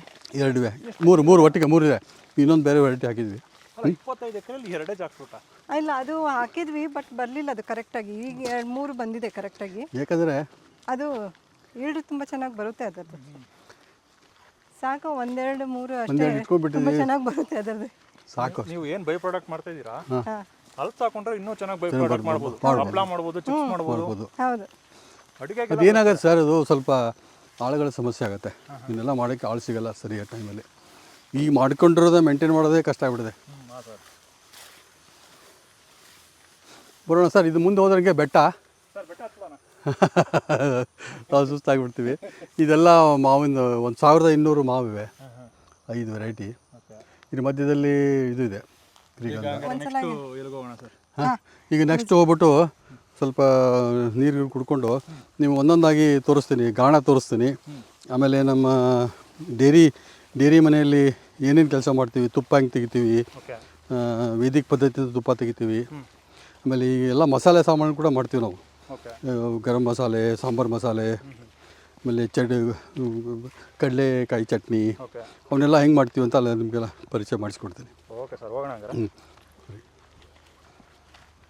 ಇವೆ ಮೂರು ಮೂರು ಒಟ್ಟಿಗೆ ಮೂರಿದೆ ಇನ್ನೊಂದು ಬೇರೆ ವೆರೈಟಿ ಹಾಕಿದ್ವಿ. ಅಲ್ಲ ಇಪ್ಪತ್ತೈದು ಎಕರೆಯಲ್ಲಿ ಎರಡೇ ಜಾಕ್ಫ್ರೂಟ ಇಲ್ಲ ಅದು ಹಾಕಿದ್ವಿ ಬಟ್ ಬರಲಿಲ್ಲ ಅದು ಕರೆಕ್ಟಾಗಿ ಈಗ ಎರಡು ಮೂರು ಬಂದಿದೆ ಕರೆಕ್ಟಾಗಿ ಯಾಕಂದರೆ ಅದು ಈಲ್ಡ್ ತುಂಬ ಚೆನ್ನಾಗಿ ಬರುತ್ತೆ ಅದರದ್ದು. ಸಾಕು ಒಂದೆರಡು ಮೂರು ಅಷ್ಟೇ. ಒಂದೆರಡು ಇಟ್ಕೊಂಡ್ಬಿಟ್ಟಿದ್ದೀವಿ. ತುಂಬ ಚೆನ್ನಾಗಿ ಬರುತ್ತೆ ಅದರದ್ದು. ಸಾಕು. ನೀವು ಏನು ಬೈ ಪ್ರಾಡಕ್ಟ್ ಮಾಡ್ತಾ ಇದ್ದೀರಾ? ಅಲ್ಪ ಅಲ್ಸ್ ಹಾಕೊಂಡ್ರೆ ಇನ್ನೂ ಚೆನ್ನಾಗಿ ಬೈ ಪ್ರಾಡಕ್ಟ್ ಮಾಡ್ಬೋದು. ಹಪ್ಪಳ ಮಾಡ್ಬೋದು ಚಿಪ್ಸ್ ಮಾಡ್ಬೋದು. ಹೌದು. ಅಡುಗೆ ಅದೇನಾಗತ್ತೆ ಸರ್ ಅದು ಸ್ವಲ್ಪ ಆಳುಗಳ ಸಮಸ್ಯೆ ಆಗುತ್ತೆ. ಇದನ್ನೆಲ್ಲ ಮಾಡೋಕ್ಕೆ ಆಳು ಸಿಗಲ್ಲ ಸರಿಯಾದ ಟೈಮಲ್ಲಿ. ಈಗ ಮಾಡ್ಕೊಂಡಿರೋದೇ ಮೇಂಟೈನ್ ಮಾಡೋದೇ ಕಷ್ಟ ಆಗ್ಬಿಡಿದೆ ಬರೋಣ ಸರ್ ಇದು ಮುಂದೆ ಹೋದ್ರಂಗೆ ಬೆಟ್ಟ. ಸರ್ ಬೆಟ್ಟ ಹತ್ತಲನ ನಾವು ಸುಸ್ತಾಗ್ಬಿಡ್ತೀವಿ. ಇದೆಲ್ಲ ಮಾವಿನ ಒಂದು ಸಾವಿರದ ಇನ್ನೂರು ಮಾವಿವೆ. ಐದು ವೆರೈಟಿ ಇದ್ರ ಮಧ್ಯದಲ್ಲಿ ಇದು ಇದೆ. ಶ್ರೀಗಂಧ ನೆಕ್ಸ್ಟ್ ಎಲ್ಲಿಗೆ ಹೋಗೋಣ ಸರ್. ಹಾಂ ಈಗ ನೆಕ್ಸ್ಟ್ ಹೋಗ್ಬಿಟ್ಟು ಸ್ವಲ್ಪ ನೀರು ಕುಡ್ಕೊಂಡು ನೀವು ಒಂದೊಂದಾಗಿ ತೋರಿಸ್ತೀನಿ ಗಾಣ ತೋರಿಸ್ತೀನಿ. ಆಮೇಲೆ ನಮ್ಮ ಡೇರಿ ಡೇರಿ ಮನೆಯಲ್ಲಿ ಏನೇನು ಕೆಲಸ ಮಾಡ್ತೀವಿ? ತುಪ್ಪ ಹೆಂಗೆ ತೆಗಿತೀವಿ? ಓಕೆ. ಆ, ವೈದಿಕ ಪದ್ಧತಿಯಿಂದ ತುಪ್ಪ ತೆಗಿತೀವಿ. ಆಮೇಲೆ ಈ ಎಲ್ಲ ಮಸಾಲೆ ಸಾಮಾನು ಕೂಡ ಮಾಡ್ತೀವಿ ನಾವು. ಗರಂ ಮಸಾಲೆ ಸಾಂಬಾರು ಮಸಾಲೆ ಆಮೇಲೆ ಚಡ್ ಕಡಲೆಕಾಯಿ ಚಟ್ನಿ. ಅವನ್ನೆಲ್ಲ ಹೆಂಗೆ ಮಾಡ್ತೀವಿ ಅಂತ ಅಲ್ಲ ನಿಮಗೆಲ್ಲ ಪರಿಚಯ ಮಾಡಿಸ್ಕೊಡ್ತೀನಿ. ಓಕೆ ಸರ್ ಹೋಗೋಣ ಹಂಗಾರೆ. ಹ್ಞೂ